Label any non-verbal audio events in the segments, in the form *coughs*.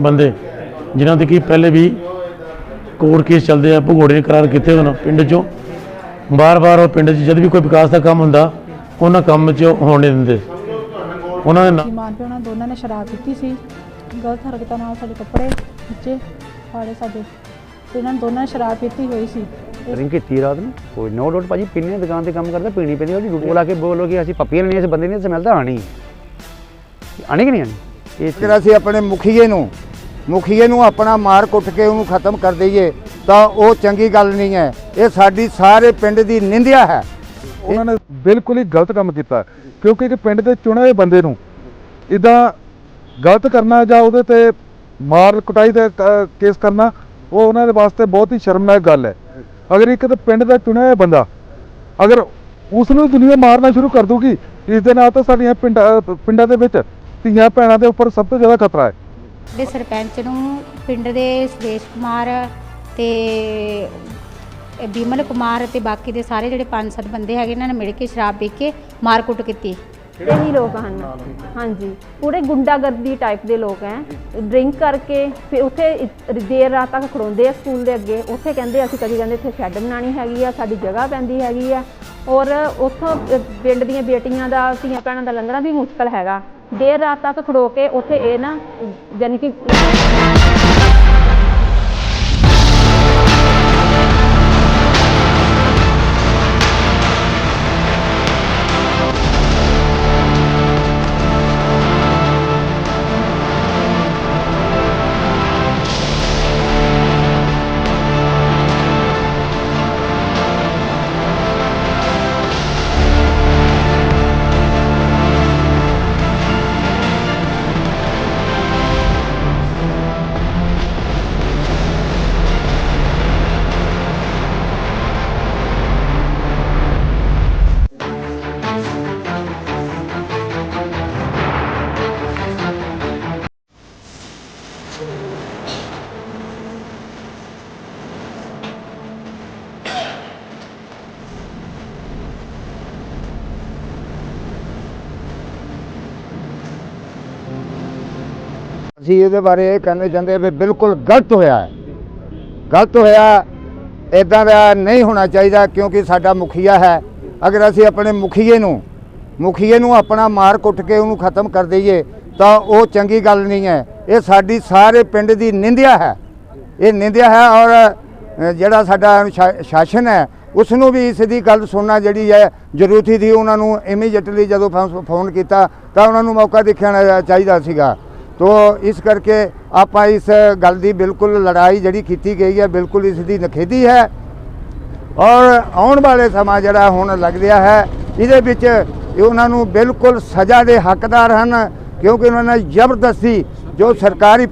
ਬੰਦੇ ਜਿਨ੍ਹਾਂ ਦੇ ਕੀ ਪਹਿਲੇ ਵੀ ਕੋਰਟ ਕੇਸ ਚੱਲਦੇ ਆ ਭਗੌੜੇ ਨੇ ਕਰਾਰ ਕੀਤੇ ਹੋਣ ਪਿੰਡ 'ਚੋਂ। ਬਾਰ-ਬਾਰ ਉਹ ਪਿੰਡ 'ਚ ਜਦ ਵੀ ਕੋਈ ਵਿਕਾਸ ਦਾ ਕੰਮ ਹੁੰਦਾ ਉਹਨਾਂ ਕੰਮ 'ਚ ਹੋਣ ਨਹੀਂ ਦਿੰਦੇ। ਉਹਨਾਂ ਦੇ ਨਾਲ ਮਾਨ ਪਿਓ ਨਾਲ ਦੋਨਾਂ ਨੇ ਸ਼ਰਾਬ ਪੀਤੀ ਸੀ। ਗਲਤ ਹਰਕਤਾਂ ਨਾਲ ਸਾਡੇ ਕੱਪੜੇ ਵਿੱਚੇ ਫਾੜੇ ਸਾਡੇ ਤੇ ਇਹਨਾਂ ਨੇ ਦੋਨਾਂ ਨੇ ਸ਼ਰਾਬ ਪੀਤੀ ਹੋਈ ਸੀ। ਡਰਿੰਕ ਕੀਤੀ ਰਾਤ ਨੂੰ? ਕੋਈ ਨੋ ਡਾਊਟ ਭਾਜੀ ਪੀਣੇ ਦੀ ਦੁਕਾਨ ਤੇ ਕੰਮ ਕਰਦਾ ਪੀਣੀ ਪੈਂਦੀ ਉਹਦੀ ਡਿਊਟੀ ਲਾ ਕੇ ਬੋਲੋ ਕਿ ਅਸੀਂ ਪੱਪੀਆਂ ਲੈਣੀਆਂ ਇਸ ਬੰਦੇ ਨੇ ਸਮੈਲ ਤਾਂ ਆਣੀ ਆਣੀ ਕਿ ਨਹੀਂ ਆਣੀ ਇਹ ਅਗਰ ਅਸੀਂ ਆਪਣੇ ਮੁਖੀਏ ਨੂੰ ਮੁਖੀਏ ਨੂੰ ਆਪਣਾ ਮਾਰ ਕੁੱਟ ਕੇ ਉਹਨੂੰ ਖਤਮ ਕਰ ਦਈਏ ਤਾਂ ਉਹ ਚੰਗੀ ਗੱਲ ਨਹੀਂ ਹੈ। ਇਹ ਸਾਡੀ ਸਾਰੇ ਪਿੰਡ ਦੀ ਨਿੰਦਿਆ ਹੈ। ਉਹਨਾਂ ਨੇ ਬਿਲਕੁਲ ਹੀ ਗਲਤ ਕੰਮ ਕੀਤਾ ਕਿਉਂਕਿ ਇੱਕ ਪਿੰਡ ਦੇ ਚੁਣੇ ਹੋਏ ਬੰਦੇ ਨੂੰ ਇਦਾਂ ਗਲਤ ਕਰਨਾ ਜਾਂ ਉਹਦੇ ਤੇ ਮਾਰ ਕੁਟਾਈ ਦਾ ਕ- ਕੇਸ ਕਰਨਾ ਉਹ ਉਹਨਾਂ ਦੇ ਵਾਸਤੇ ਬਹੁਤ ਹੀ ਸ਼ਰਮਨਾਕ ਗੱਲ ਹੈ। ਅਗਰ ਇੱਕ ਤਾਂ ਪਿੰਡ ਦਾ ਚੁਣਿਆ ਹੋਇਆ ਬੰਦਾ ਅਗਰ ਉਸ ਨੂੰ ਦੁਨੀਆ ਮਾਰਨਾ ਸ਼ੁਰੂ ਕਰ ਦੂਗੀ ਇਸ ਦੇ ਨਾਲ ਤਾਂ ਸਾਡੀਆਂ ਪਿੰਡਾਂ ਪਿੰਡਾਂ ਦੇ ਵਿੱਚ ਧੀਆਂ ਭੈਣਾਂ ਦੇ ਉੱਪਰ ਸਭ ਤੋਂ ਜ਼ਿਆਦਾ ਖਤਰਾ ਹੈ। ਦੇ ਸਰਪੰਚ ਨੂੰ ਪਿੰਡ ਦੇ ਸੁਰੇਸ਼ ਕੁਮਾਰ ਤੇ ਇਹ ਬਿਮਲ ਕੁਮਾਰ ਤੇ ਬਾਕੀ ਦੇ ਸਾਰੇ ਜਿਹੜੇ ਪੰਜ ਸੱਤ ਬੰਦੇ ਹੈਗੇ ਇਹਨਾਂ ਨੇ ਮਿਲ ਕੇ ਸ਼ਰਾਬ ਪੀ ਕੇ ਮਾਰ ਕੁੱਟ ਕੀਤੀ ਇਹੀ ਲੋਕ ਹਨ। ਹਾਂਜੀ ਪੂਰੇ ਗੁੰਡਾਗਰਦੀ ਟਾਈਪ ਦੇ ਲੋਕ ਹੈ। ਡਰਿੰਕ ਕਰਕੇ ਫਿਰ ਉੱਥੇ ਦੇਰ ਰਾਤ ਤੱਕ ਖੜੋਂਦੇ ਆ ਸਕੂਲ ਦੇ ਅੱਗੇ। ਉੱਥੇ ਕਹਿੰਦੇ ਅਸੀਂ ਕਦੀ ਕਹਿੰਦੇ ਇੱਥੇ ਸ਼ੈੱਡ ਬਣਾਣੀ ਹੈਗੀ ਆ ਸਾਡੀ ਜਗ੍ਹਾ ਪੈਂਦੀ ਹੈਗੀ ਆ। ਔਰ ਉੱਥੋਂ ਪਿੰਡ ਦੀਆਂ ਬੇਟੀਆਂ ਦਾ ਧੀਆਂ ਭੈਣਾਂ ਦਾ ਲੰਘਣਾ ਵੀ ਮੁਸ਼ਕਲ ਹੈਗਾ। ਦੇਰ ਰਾਤ ਤੱਕ ਖੜੋ ਕੇ ਉੱਥੇ ਇਹ ਨਾ ਯਾਨੀ ਕਿ ਅਸੀਂ ਇਹਦੇ ਬਾਰੇ ਇਹ ਕਹਿਣਾ ਚਾਹੁੰਦੇ ਹਾਂ ਵੀ ਬਿਲਕੁਲ ਗਲਤ ਹੋਇਆ ਹੈ। ਗਲਤ ਹੋਇਆ ਇਦਾਂ ਦਾ ਨਹੀਂ ਹੋਣਾ ਚਾਹੀਦਾ ਕਿਉਂਕਿ ਸਾਡਾ ਮੁਖੀਆ ਹੈ। ਅਗਰ ਅਸੀਂ ਆਪਣੇ ਮੁਖੀਏ ਨੂੰ ਮੁਖੀਏ ਨੂੰ ਆਪਣਾ ਮਾਰ ਕੁੱਟ ਕੇ ਉਹਨੂੰ ਖਤਮ ਕਰ ਦਈਏ, ਤਾਂ ਉਹ ਚੰਗੀ ਗੱਲ ਨਹੀਂ ਹੈ। ਇਹ ਸਾਡੀ ਸਾਰੇ ਪਿੰਡ ਦੀ ਨਿੰਦਿਆ ਹੈ। ਇਹ ਨਿੰਦਿਆ ਹੈ ਔਰ ਜਿਹੜਾ ਸਾਡਾ ਅਨੁਸ਼ਾ- ਸ਼ਾਸਨ ਹੈ ਉਸ ਨੂੰ ਵੀ ਇਸ ਦੀ ਗੱਲ ਸੁਣਨਾ ਜਿਹੜੀ ਹੈ ਜ਼ਰੂਰੀ ਸੀ। ਉਹਨਾਂ ਨੂੰ ਇਮੀਡੀਏਟਲੀ ਜਦੋਂ ਫੋਨ- ਫੋਨ ਕੀਤਾ ਤਾਂ ਉਹਨਾਂ ਨੂੰ ਮੌਕਾ ਦੇਖਣਾ ਚਾਹੀਦਾ ਸੀਗਾ। ਤੋ ਇਸ ਕਰਕੇ ਆਪਾਂ ਇਸ ਗੱਲ ਦੀ ਬਿਲਕੁਲ ਲੜਾਈ ਜਿਹੜੀ ਕੀਤੀ ਗਈ ਹੈ, ਬਿਲਕੁਲ ਇਸ ਦੀ ਨਖੇਦੀ ਹੈ। ਔਰ ਆਉਣ ਵਾਲੇ ਸਮਾਂ ਜਿਹੜਾ ਹੁਣ ਲੱਗ ਰਿਹਾ ਹੈ, ਇਹਦੇ ਵਿੱਚ ਉਹਨਾਂ ਨੂੰ ਬਿਲਕੁਲ ਸਜ਼ਾ ਦੇ ਹੱਕਦਾਰ ਹਨ, ਕਿਉਂਕਿ ਉਹਨਾਂ ਨੇ ਜ਼ਬਰਦਸਤੀ ਜੋ ਸਰਕਾਰੀ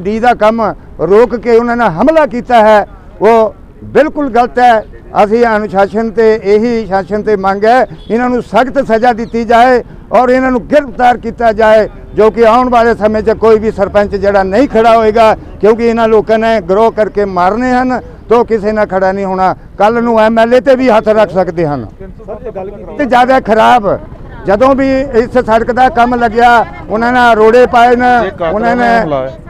ਡੀ ਦਾ ਕੰਮ ਰੋਕ ਕੇ ਉਹਨਾਂ ਨੇ ਹਮਲਾ ਕੀਤਾ ਹੈ, ਉਹ ਬਿਲਕੁਲ ਗਲਤ ਹੈ। ਅਸੀਂ ਅਨੁਸ਼ਾਸਨ ਤੇ ਇਹੀ ਸ਼ਾਸਨ ਤੇ ਮੰਗ ਹੈ ਇਹਨਾਂ ਨੂੰ ਸਖਤ ਸਜ਼ਾ ਦਿੱਤੀ ਜਾਏ ਔਰ ਇਹਨਾਂ ਨੂੰ ਗ੍ਰਿਫਤਾਰ ਕੀਤਾ ਜਾਏ ਜੋ ਕਿ ਆਉਣ ਵਾਲੇ ਸਮੇਂ 'ਚ ਕੋਈ ਵੀ ਸਰਪੰਚ ਜਿਹੜਾ ਨਹੀਂ ਖੜਾ ਹੋਏਗਾ ਕਿਉਂਕਿ ਇਹਨਾਂ ਲੋਕਾਂ ਨੇ ਗਰੋਹ ਕਰਕੇ ਮਾਰਨੇ ਹਨ ਤੋਂ ਕਿਸੇ ਨਾਲ ਖੜਾ ਨਹੀਂ ਹੋਣਾ। ਕੱਲ ਨੂੰ ਐਮਐਲਏ ਤੇ ਵੀ ਹੱਥ ਰੱਖ ਸਕਦੇ ਹਨ। ਤੇ ਜ਼ਿਆਦਾ ਖਰਾਬ ਜਦੋਂ ਵੀ ਇਸ ਸੜਕ ਦਾ ਕੰਮ ਲੱਗਿਆ ਉਹਨਾਂ ਨੇ ਰੋੜੇ ਪਾਏ ਨੇ ਉਹਨਾਂ ਨੇ?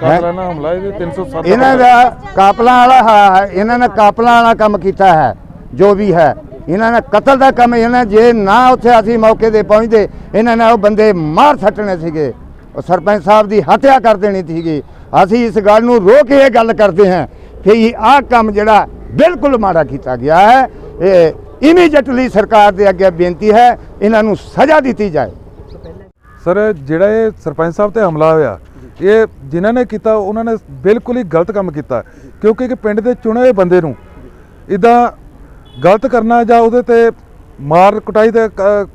ਕਾਤਲਾਨਾ ਹਮਲਾ ਇਹ 307 ਇਹਨਾਂ ਦਾ ਕਾਪਲਾਂ ਵਾਲਾ ਇਹਨਾਂ ਨੇ ਕਾਪਲਾਂ ਵਾਲਾ ਕੰਮ ਕੀਤਾ ਹੈ ਜੋ ਵੀ ਹੈ। ਇਹਨਾਂ ਨੇ ਕਤਲ ਦਾ ਕੰਮ ਇਹਨਾਂ ਜੇ ਨਾ ਉੱਥੇ ਅਸੀਂ ਮੌਕੇ ਤੇ ਪਹੁੰਚਦੇ ਇਹਨਾਂ ਨੇ ਉਹ ਬੰਦੇ ਮਾਰ ਸੱਟਣੇ ਸੀਗੇ। ਉਹ ਸਰਪੰਚ ਸਾਹਿਬ ਦੀ ਹੱਤਿਆ ਕਰ ਦੇਣੀ ਸੀਗੀ। ਅਸੀਂ ਇਸ ਗੱਲ ਨੂੰ ਰੋਕ ਕੇ ਇਹ ਗੱਲ ਕਰਦੇ ਹਾਂ ਕਿ ਆਹ ਕੰਮ ਜਿਹੜਾ ਬਿਲਕੁਲ ਮਾੜਾ ਕੀਤਾ ਗਿਆ ਹੈ ਇਹ ਇਮੀਡੀਏਟਲੀ ਸਰਕਾਰ ਦੇ ਅੱਗੇ ਬੇਨਤੀ ਹੈ, ਇਹਨਾਂ ਨੂੰ ਸਜ਼ਾ ਦਿੱਤੀ ਜਾਏ। ਸਰ, ਜਿਹੜਾ ਇਹ ਸਰਪੰਚ ਸਾਹਿਬ ਤੇ ਹਮਲਾ ਹੋਇਆ, ਇਹ ਜਿਨ੍ਹਾਂ ਨੇ ਕੀਤਾ, ਉਹਨਾਂ ਨੇ ਬਿਲਕੁਲ ਹੀ ਗਲਤ ਕੰਮ ਕੀਤਾ। ਕਿਉਂਕਿ ਇੱਕ ਪਿੰਡ ਦੇ ਚੁਣੇ ਹੋਏ ਬੰਦੇ ਨੂੰ ਇਦਾਂ ਗਲਤ ਕਰਨਾ ਜਾਂ ਉਹਦੇ ਤੇ ਮਾਰ ਕੁਟਾਈ ਦਾ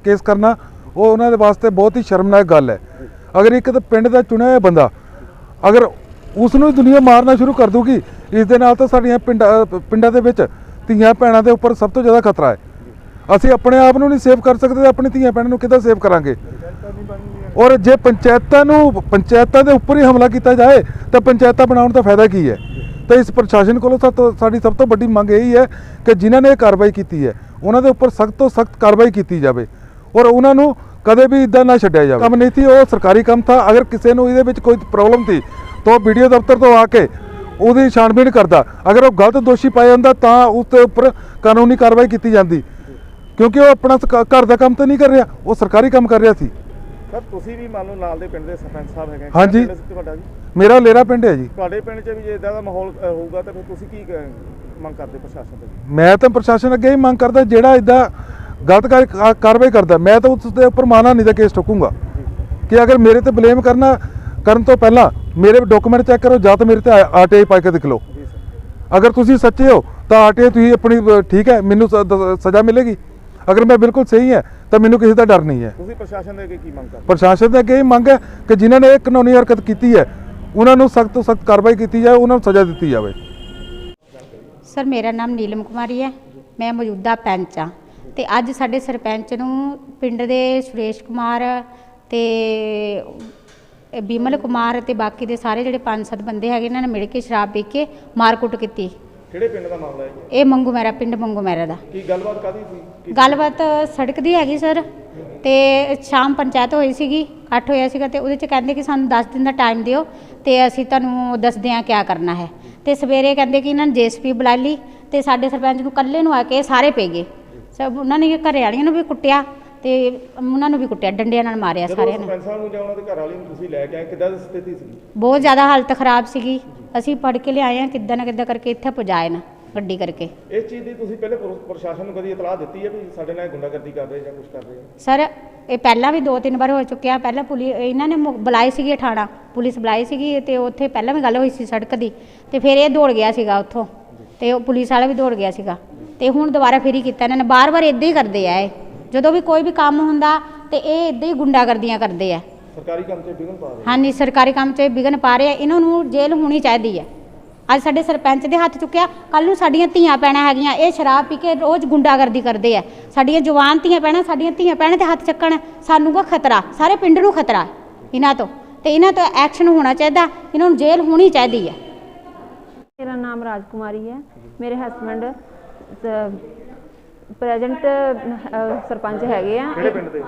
ਕੇਸ ਕਰਨਾ, ਉਹ ਉਹਨਾਂ ਦੇ ਵਾਸਤੇ ਬਹੁਤ ਹੀ ਸ਼ਰਮਨਾਕ ਗੱਲ ਹੈ। ਅਗਰ ਇੱਕ ਤਾਂ ਪਿੰਡ ਦਾ ਚੁਣਿਆ ਹੋਇਆ ਬੰਦਾ ਅਗਰ ਉਸ ਨੂੰ ਦੁਨੀਆ ਮਾਰਨਾ ਸ਼ੁਰੂ ਕਰ ਦੂਗੀ ਇਸ ਦੇ ਨਾਲ ਤਾਂ ਸਾਡੀਆਂ ਪਿੰਡਾਂ ਪਿੰਡਾਂ ਦੇ ਵਿੱਚ ਧੀਆਂ ਭੈਣਾਂ ਦੇ ਉੱਪਰ ਸਭ ਤੋਂ ਜ਼ਿਆਦਾ ਖਤਰਾ ਹੈ। ਅਸੀਂ ਆਪਣੇ ਆਪ ਨੂੰ ਨਹੀਂ ਸੇਵ ਕਰ ਸਕਦੇ ਤਾਂ ਆਪਣੀ ਧੀਆਂ ਭੈਣਾਂ ਨੂੰ ਕਿੱਦਾਂ ਸੇਵ ਕਰਾਂਗੇ? ਔਰ ਜੇ ਪੰਚਾਇਤਾਂ ਨੂੰ, ਪੰਚਾਇਤਾਂ ਦੇ ਉੱਪਰ ਹੀ ਹਮਲਾ ਕੀਤਾ ਜਾਏ, ਤਾਂ ਪੰਚਾਇਤਾਂ ਬਣਾਉਣ ਦਾ ਫਾਇਦਾ ਕੀ ਹੈ? ਤਾਂ ਇਸ ਪ੍ਰਸ਼ਾਸਨ ਕੋਲੋਂ ਸਭ ਤੋਂ, ਸਾਡੀ ਸਭ ਤੋਂ ਵੱਡੀ ਮੰਗ ਇਹੀ ਹੈ ਕਿ ਜਿਨ੍ਹਾਂ ਨੇ ਇਹ ਕਾਰਵਾਈ ਕੀਤੀ ਹੈ, ਉਹਨਾਂ ਦੇ ਉੱਪਰ ਸਖਤ ਤੋਂ ਸਖਤ ਕਾਰਵਾਈ ਕੀਤੀ ਜਾਵੇ। ਔਰ ਉਹਨਾਂ ਨੂੰ ਕਦੇ ਵੀ ਇਦਾਂ ਨਾ ਛੱਡਿਆ ਜਾਵੇ। ਕੰਮ ਨਹੀਂ ਸੀ, ਉਹ ਸਰਕਾਰੀ ਕੰਮ ਥਾ। ਅਗਰ ਕਿਸੇ ਨੂੰ ਇਹਦੇ ਵਿੱਚ ਕੋਈ ਪ੍ਰੋਬਲਮ ਸੀ, ਤਾਂ ਉਹ ਵੀਡੀਓ ਦਫ਼ਤਰ ਤੋਂ ਆ ਕੇ ਉਹਦੀ ਛਾਣਬੀਣ ਕਰਦਾ। ਅਗਰ ਉਹ ਗਲਤ ਦੋਸ਼ੀ ਪਾਇਆ ਜਾਂਦਾ ਤਾਂ ਉਸ ਦੇ ਉੱਪਰ ਕਾਨੂੰਨੀ ਕਾਰਵਾਈ ਕੀਤੀ ਜਾਂਦੀ। ਕਿਉਂਕਿ ਉਹ ਆਪਣਾ ਘਰ ਦਾ ਕੰਮ ਤਾਂ ਨਹੀਂ ਕਰ ਰਿਹਾ ਉਹ ਸਰਕਾਰੀ ਕੰਮ ਕਰ ਰਿਹਾ ਸੀ। ਸਰ ਤੁਸੀਂ ਵੀ ਮੰਨ ਲਓ ਨਾਲ ਦੇ ਪਿੰਡ ਦੇ ਸਰਪੰਚ ਸਾਹਿਬ ਹੈਗੇ ਹਾਂਜੀ। ਤੁਹਾਡਾ ਜੀ? ਮੇਰਾ ਲੇਰਾ ਪਿੰਡ ਹੈ ਜੀ। ਤੁਹਾਡੇ ਪਿੰਡ 'ਚ ਵੀ ਜੇ ਇਦਾਂ ਦਾ ਮਾਹੌਲ ਹੋਊਗਾ ਤਾਂ ਫਿਰ ਤੁਸੀਂ ਕੀ ਮੰਗ ਕਰਦੇ ਪ੍ਰਸ਼ਾਸਨ ਤੋਂ? ਮੈਂ ਤਾਂ ਪ੍ਰਸ਼ਾਸਨ ਅੱਗੇ ਹੀ ਮੰਗ ਕਰਦਾ ਜਿਹੜਾ ਇਦਾਂ ਗਲਤ ਕਾਰਵਾਈ ਕਰਦਾ ਮੈਂ ਤਾਂ ਉਸ ਦੇ ਉੱਪਰ ਮਾਨਾ ਨਹੀਂ ਦਾ ਕੇਸ ਠੋਕੂੰਗਾ। ਕਿ ਅਗਰ ਮੇਰੇ ਤੇ ਬਲੇਮ ਕਰਨਾ ਕਰਨ ਤੋਂ ਪਹਿਲਾਂ ਮੇਰੇ ਡਾਕੂਮੈਂਟ ਚੈੱਕ ਕਰੋ ਜਾਂ ਤਾਂ ਮੇਰੇ ਤੇ ਆਰਟੀਆਈ ਪਾ ਕੇ ਦਿਖ ਲਓ ਜੀ ਸਰ। ਅਗਰ ਤੁਸੀਂ ਸੱਚੇ ਹੋ ਤਾਂ ਆਰਟੀਆਈ ਤੁਸੀਂ ਆਪਣੀ ਠੀਕ ਹੈ ਮੈਨੂੰ ਸਜ਼ਾ ਮਿਲੇਗੀ। ਅਗਰ ਮੈਂ ਬਿਲਕੁਲ ਸਹੀ ਹੈ ਤਾਂ ਮੈਨੂੰ ਕਿਸੇ ਦਾ ਡਰ ਨਹੀਂ ਹੈ। ਤੁਸੀਂ ਪ੍ਰਸ਼ਾਸਨ ਦੇ ਅੱਗੇ ਕੀ ਮੰਗ ਕਰਦੇ ਪ੍ਰਸ਼ਾਸਨ ਦੇ ਅੱਗੇ ਇਹ ਮੰਗ ਹੈ ਕਿ ਜਿਨ੍ਹਾਂ ਨੇ ਇਹ ਕਾਨੂੰਨੀ ਹਰਕਤ ਕੀਤੀ ਹੈ ਉਹਨਾਂ ਨੂੰ ਸਖਤ ਤੋਂ ਸਖਤ ਕਾਰਵਾਈ ਕੀਤੀ ਜਾਏ ਉਹਨਾਂ ਨੂੰ ਸਜ਼ਾ ਦਿੱਤੀ ਜਾਵੇ। ਸਰ ਮੇਰਾ ਨਾਮ ਨੀਲਮ ਕੁਮਾਰੀ ਹੈ। ਮੈਂ ਮੌਜੂਦਾ ਪੈਂਚ ਹਾਂ। ਤੇ ਅੱਜ ਸਾਡੇ ਸਰਪੰਚ ਨੂੰ ਪਿੰਡ ਦੇ ਸੁਰੇਸ਼ ਕੁਮਾਰ ਤੇ ਬਿਮਲ ਕੁਮਾਰ ਤੇ ਬਾਕੀ ਦੇ ਸਾਰੇ ਜਿਹੜੇ ਪੰਜ ਸੱਤ ਬੰਦੇ ਹੈਗੇ ਇਹਨਾਂ ਨੇ ਮਿਲ ਕੇ ਸ਼ਰਾਬ ਪੀ ਕੇ ਮਾਰਕੁੱਟ ਕੀਤੀ। ਕਿਹੜੇ ਪਿੰਡ ਦਾ ਮਾਮਲਾ ਹੈ ਇਹ ਮੰਗੂ ਮੈਰਾ ਪਿੰਡ ਮੰਗੂ ਮੈਰਾ ਦਾ। ਕੀ ਗੱਲਬਾਤ ਕਾਦੀ ਸੀ? ਕੀ ਗੱਲਬਾਤ ਸੜਕ ਦੀ ਹੈਗੀ ਸਰ। ਤੇ ਸ਼ਾਮ ਪੰਚਾਇਤ ਹੋਈ ਸੀਗੀ ਇਕੱਠ ਹੋਇਆ ਸੀਗਾ ਤੇ ਉਹਦੇ ਚ ਕਹਿੰਦੇ ਕਿ ਸਾਨੂੰ 10 ਦਿਨ ਦਾ ਟਾਈਮ ਦਿਓ ਤੇ ਅਸੀਂ ਤੁਹਾਨੂੰ ਦੱਸਦੇ ਹਾਂ ਕਿਆ ਕਰਨਾ ਹੈ। ਤੇ ਸਵੇਰੇ ਕਹਿੰਦੇ ਕਿ ਇਹਨਾਂ ਨੇ ਜੇਸੀਪੀ ਬੁਲਾ ਲਈ ਤੇ ਸਾਡੇ ਸਰਪੰਚ ਨੂੰ ਕੱਲੇ ਨੂੰ ਆ ਕੇ ਸਾਰੇ ਪੈ ਗਏ। ਸਭ ਉਹਨਾਂ ਨੇ ਘਰੇ ਵਾਲੀਆਂ ਨੂੰ ਵੀ ਕੁੱਟਿਆ ਤੇ ਉਹਨਾਂ ਨੂੰ ਵੀ ਕੁੱਟਿਆ ਡੰਡਿਆਂ ਨਾਲ ਮਾਰਿਆ ਸਾਰਿਆਂ ਨੂੰ। ਸਰਪੰਚ ਸਾਹਿਬ ਨੂੰ ਜਾਂ ਉਹਨਾਂ ਦੇ ਘਰ ਵਾਲੀ ਨੂੰ ਤੁਸੀਂ ਲੈ ਕੇ ਆਏ ਕਿੱਦਾਂ ਦੀ ਸਥਿਤੀ ਸੀ ਬਹੁਤ ਜ਼ਿਆਦਾ ਹਾਲਤ ਖਰਾਬ ਸੀਗੀ। ਅਸੀਂ ਪੜ ਕੇ ਲਿਆਏ ਹਾਂ ਕਿੱਦਾਂ ਨਾ ਕਿੱਦਾਂ ਕਰਕੇ ਇੱਥੇ ਪਹੁੰਚਾਏ ਨਾ ਗੱਡੀ ਕਰਕੇ। ਇਸ ਚੀਜ਼ ਦੀ ਤੁਸੀਂ ਪਹਿਲੇ ਪੁਰ- ਪ੍ਰਸ਼ਾਸਨ ਨੂੰ ਕਦੀ ਇਤਲਾਹ ਦਿੱਤੀ ਹੈ ਵੀ ਸਾਡੇ ਨਾਲ ਇਹ ਗੁੰਡਾਗਰਦੀ ਕਰ ਰਹੇ ਜਾਂ ਕੁਝ ਕਰ ਰਹੇ ਆ ਸਰ ਇਹ ਪਹਿਲਾਂ ਵੀ ਦੋ ਤਿੰਨ ਵਾਰ ਹੋ ਚੁੱਕਿਆ। ਪਹਿਲਾਂ ਪੁਲਿਸ ਇਹਨਾਂ ਨੇ ਮੁ- ਬੁਲਾਈ ਸੀਗੀ ਠਾਣਾ ਪੁਲਿਸ ਬੁਲਾਈ ਸੀਗੀ ਤੇ ਉੱਥੇ ਪਹਿਲਾਂ ਵੀ ਗੱਲ ਹੋਈ ਸੀ ਸੜਕ ਦੀ। ਤੇ ਫਿਰ ਇਹ ਦੌੜ ਗਿਆ ਸੀਗਾ ਉੱਥੋਂ। ਤੇ ਉਹ ਪੁਲਿਸ ਵਾਲਾ ਵੀ ਦੌੜ ਗਿਆ ਸੀਗਾ। ਤੇ ਹੁਣ ਦੁਬਾਰਾ ਫਿਰ ਹੀ ਕੀਤਾ ਇਹਨਾਂ ਨੇ। ਬਾਰ-ਬਾਰ ਇਦਾਂ ਹੀ ਕਰਦੇ ਆ ਇਹ। ਜਦੋਂ ਵੀ ਕੋਈ ਵੀ ਕੰਮ ਹੁੰਦਾ ਤੇ ਇਹ ਇਦਾਂ ਹੀ ਗੁੰਡਾਗਰਦੀਆਂ ਕਰਦੇ ਆ। ਸਰਕਾਰੀ ਕੰਮ 'ਚ ਵਿਘਨ ਪਾ ਰਹੇ ਹਾਂਜੀ ਸਰਕਾਰੀ ਕੰਮ 'ਚ ਵਿਘਨ ਪਾ ਰਹੇ ਆ। ਇਹਨਾਂ ਨੂੰ ਜੇਲ੍ਹ ਹੋਣੀ ਚਾਹੀਦੀ ਹੈ ਅੱਜ ਸਾਡੇ ਸਰਪੰਚ ਦੇ ਹੱਥ ਚੁੱਕਿਆ ਕੱਲ ਨੂੰ ਸਾਡੀਆਂ ਧੀਆਂ ਪੈਣਾ ਹੈਗੀਆਂ ਇਹ ਸ਼ਰਾਬ ਪੀ ਕੇ ਰੋਜ਼ ਗੁੰਡਾਗਰਦੀ ਕਰਦੇ ਆ। ਸਾਡੀਆਂ ਜਵਾਨ ਧੀਆਂ ਪੈਣਾ ਸਾਡੀਆਂ ਧੀਆਂ ਪੈਣਾ ਤੇ ਹੱਥ ਚੱਕਣ ਸਾਨੂੰ ਕੋ ਖਤਰਾ? ਸਾਰੇ ਪਿੰਡ ਨੂੰ ਖਤਰਾ ਇਹਨਾਂ ਤੋਂ। ਤੇ ਇਹਨਾਂ ਤੋਂ ਐਕਸ਼ਨ ਹੋਣਾ ਚਾਹੀਦਾ ਇਹਨਾਂ ਨੂੰ ਜੇਲ੍ਹ ਹੋਣੀ ਚਾਹੀਦੀ ਹੈ ਮੇਰਾ ਨਾਮ ਰਾਜਕੁਮਾਰੀ ਹੈ। ਮੇਰੇ ਹਸਬੰਡ ਪ੍ਰੈਜ਼ੈਂਟ ਸਰਪੰਚ ਹੈਗੇ ਆ। ਕਿਹੜੇ ਪਿੰਡ ਦੇ?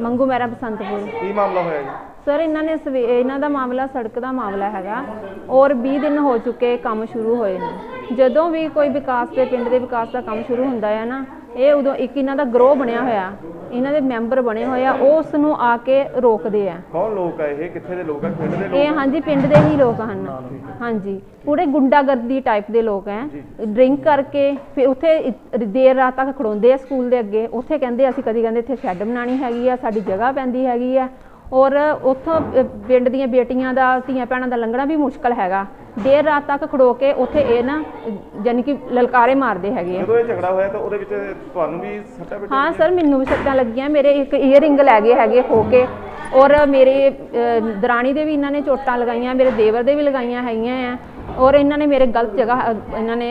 ਮੰਗੂ ਮਹਿਰਾ ਬਸੰਤਪੁਰ। ਕੀ ਮਾਮਲਾ ਹੋਇਆ ਜੀ? ਸਰ ਇਹਨਾਂ ਨੇ ਸਵੇ- ਇਹਨਾਂ ਦਾ ਮਾਮਲਾ ਸੜਕ ਦਾ ਮਾਮਲਾ ਹੈਗਾ। ਔਰ 20 ਦਿਨ ਹੋ ਚੁੱਕੇ ਕੰਮ ਸ਼ੁਰੂ ਹੋਏ ਨੇ। ਜਦੋਂ ਵੀ ਕੋਈ ਵਿਕਾਸ ਦੇ ਪਿੰਡ ਦੇ ਵਿਕਾਸ ਦਾ ਕੰਮ ਸ਼ੁਰੂ ਹੁੰਦਾ ਹੈ ਨਾ ਇਹ ਉਦੋਂ ਇੱਕ ਇਹਨਾਂ ਦਾ ਗਰੋਹ ਬਣਿਆ ਹੋਇਆ। ਇਹਨਾਂ ਦੇ ਮੈਂਬਰ ਬਣੇ ਹੋਏ ਆ ਉਹ ਉਸ ਨੂੰ ਆ ਕੇ ਰੋਕਦੇ ਆ। ਕੌਣ ਲੋਕ ਆ ਇਹ? ਕਿੱਥੇ ਦੇ ਲੋਕ ਆ? ਪਿੰਡ ਦੇ ਲੋਕ ਇਹ ਹਾਂਜੀ ਪਿੰਡ ਦੇ ਹੀ ਲੋਕ ਹਨ। ਹਾਂਜੀ ਪੂਰੇ ਗੁੰਡਾਗਰਦੀ ਟਾਈਪ ਦੇ ਲੋਕ ਹੈ ਡਰਿੰਕ ਕਰਕੇ ਫਿਰ ਉੱਥੇ ਇ- ਦੇਰ ਰਾਤ ਤੱਕ ਖੜੋਂਦੇ ਆ ਸਕੂਲ ਦੇ ਅੱਗੇ। ਉੱਥੇ ਕਹਿੰਦੇ ਅਸੀਂ ਕਦੀ ਕਹਿੰਦੇ ਇੱਥੇ ਸ਼ੈੱਡ ਬਣਾਣੀ ਹੈਗੀ ਆ ਸਾਡੀ ਜਗ੍ਹਾ ਪੈਂਦੀ ਹੈਗੀ ਆ। ਔਰ ਉੱਥੋਂ ਅ, ਪਿੰਡ ਦੀਆਂ ਬੇਟੀਆਂ ਦਾ ਧੀਆਂ ਭੈਣਾਂ ਦਾ ਲੰਘਣਾ ਵੀ ਮੁਸ਼ਕਲ ਹੈਗਾ। ਦੇਰ ਰਾਤ ਤੱਕ ਖੜੋ ਕੇ ਉੱਥੇ ਇਹ ਨਾ ਯਾਨੀ ਕਿ ਲਲਕਾਰੇ ਮਾਰਦੇ ਹੈਗੇ ਆ। ਜਦੋਂ ਇਹ ਝਗੜਾ ਹੋਇਆ ਤਾਂ ਉਹਦੇ ਵਿੱਚ ਤੁਹਾਨੂੰ ਵੀ ਸੱਟਾ ਪਿੱਟਾ ਹਾਂ ਸਰ ਮੈਨੂੰ ਵੀ ਸੱਟਾਂ ਲੱਗੀਆਂ। ਮੇਰੇ ਇੱਕ ਈਅਰਿੰਗ ਲੈ ਗਏ ਹੈਗੇ ਹੋ ਕੇ। ਔਰ ਮੇਰੇ ਦਰਾਣੀ ਦੇ ਵੀ ਇਹਨਾਂ ਨੇ ਚੋਟਾਂ ਲਗਾਈਆਂ ਮੇਰੇ ਦੇਵਰ ਦੇ ਵੀ ਲਗਾਈਆਂ ਹੈਗੀਆਂ ਆ। ਔਰ ਇਹਨਾਂ ਨੇ ਮੇਰੇ ਗਲਤ ਜਗ੍ਹਾ ਇਹਨਾਂ ਨੇ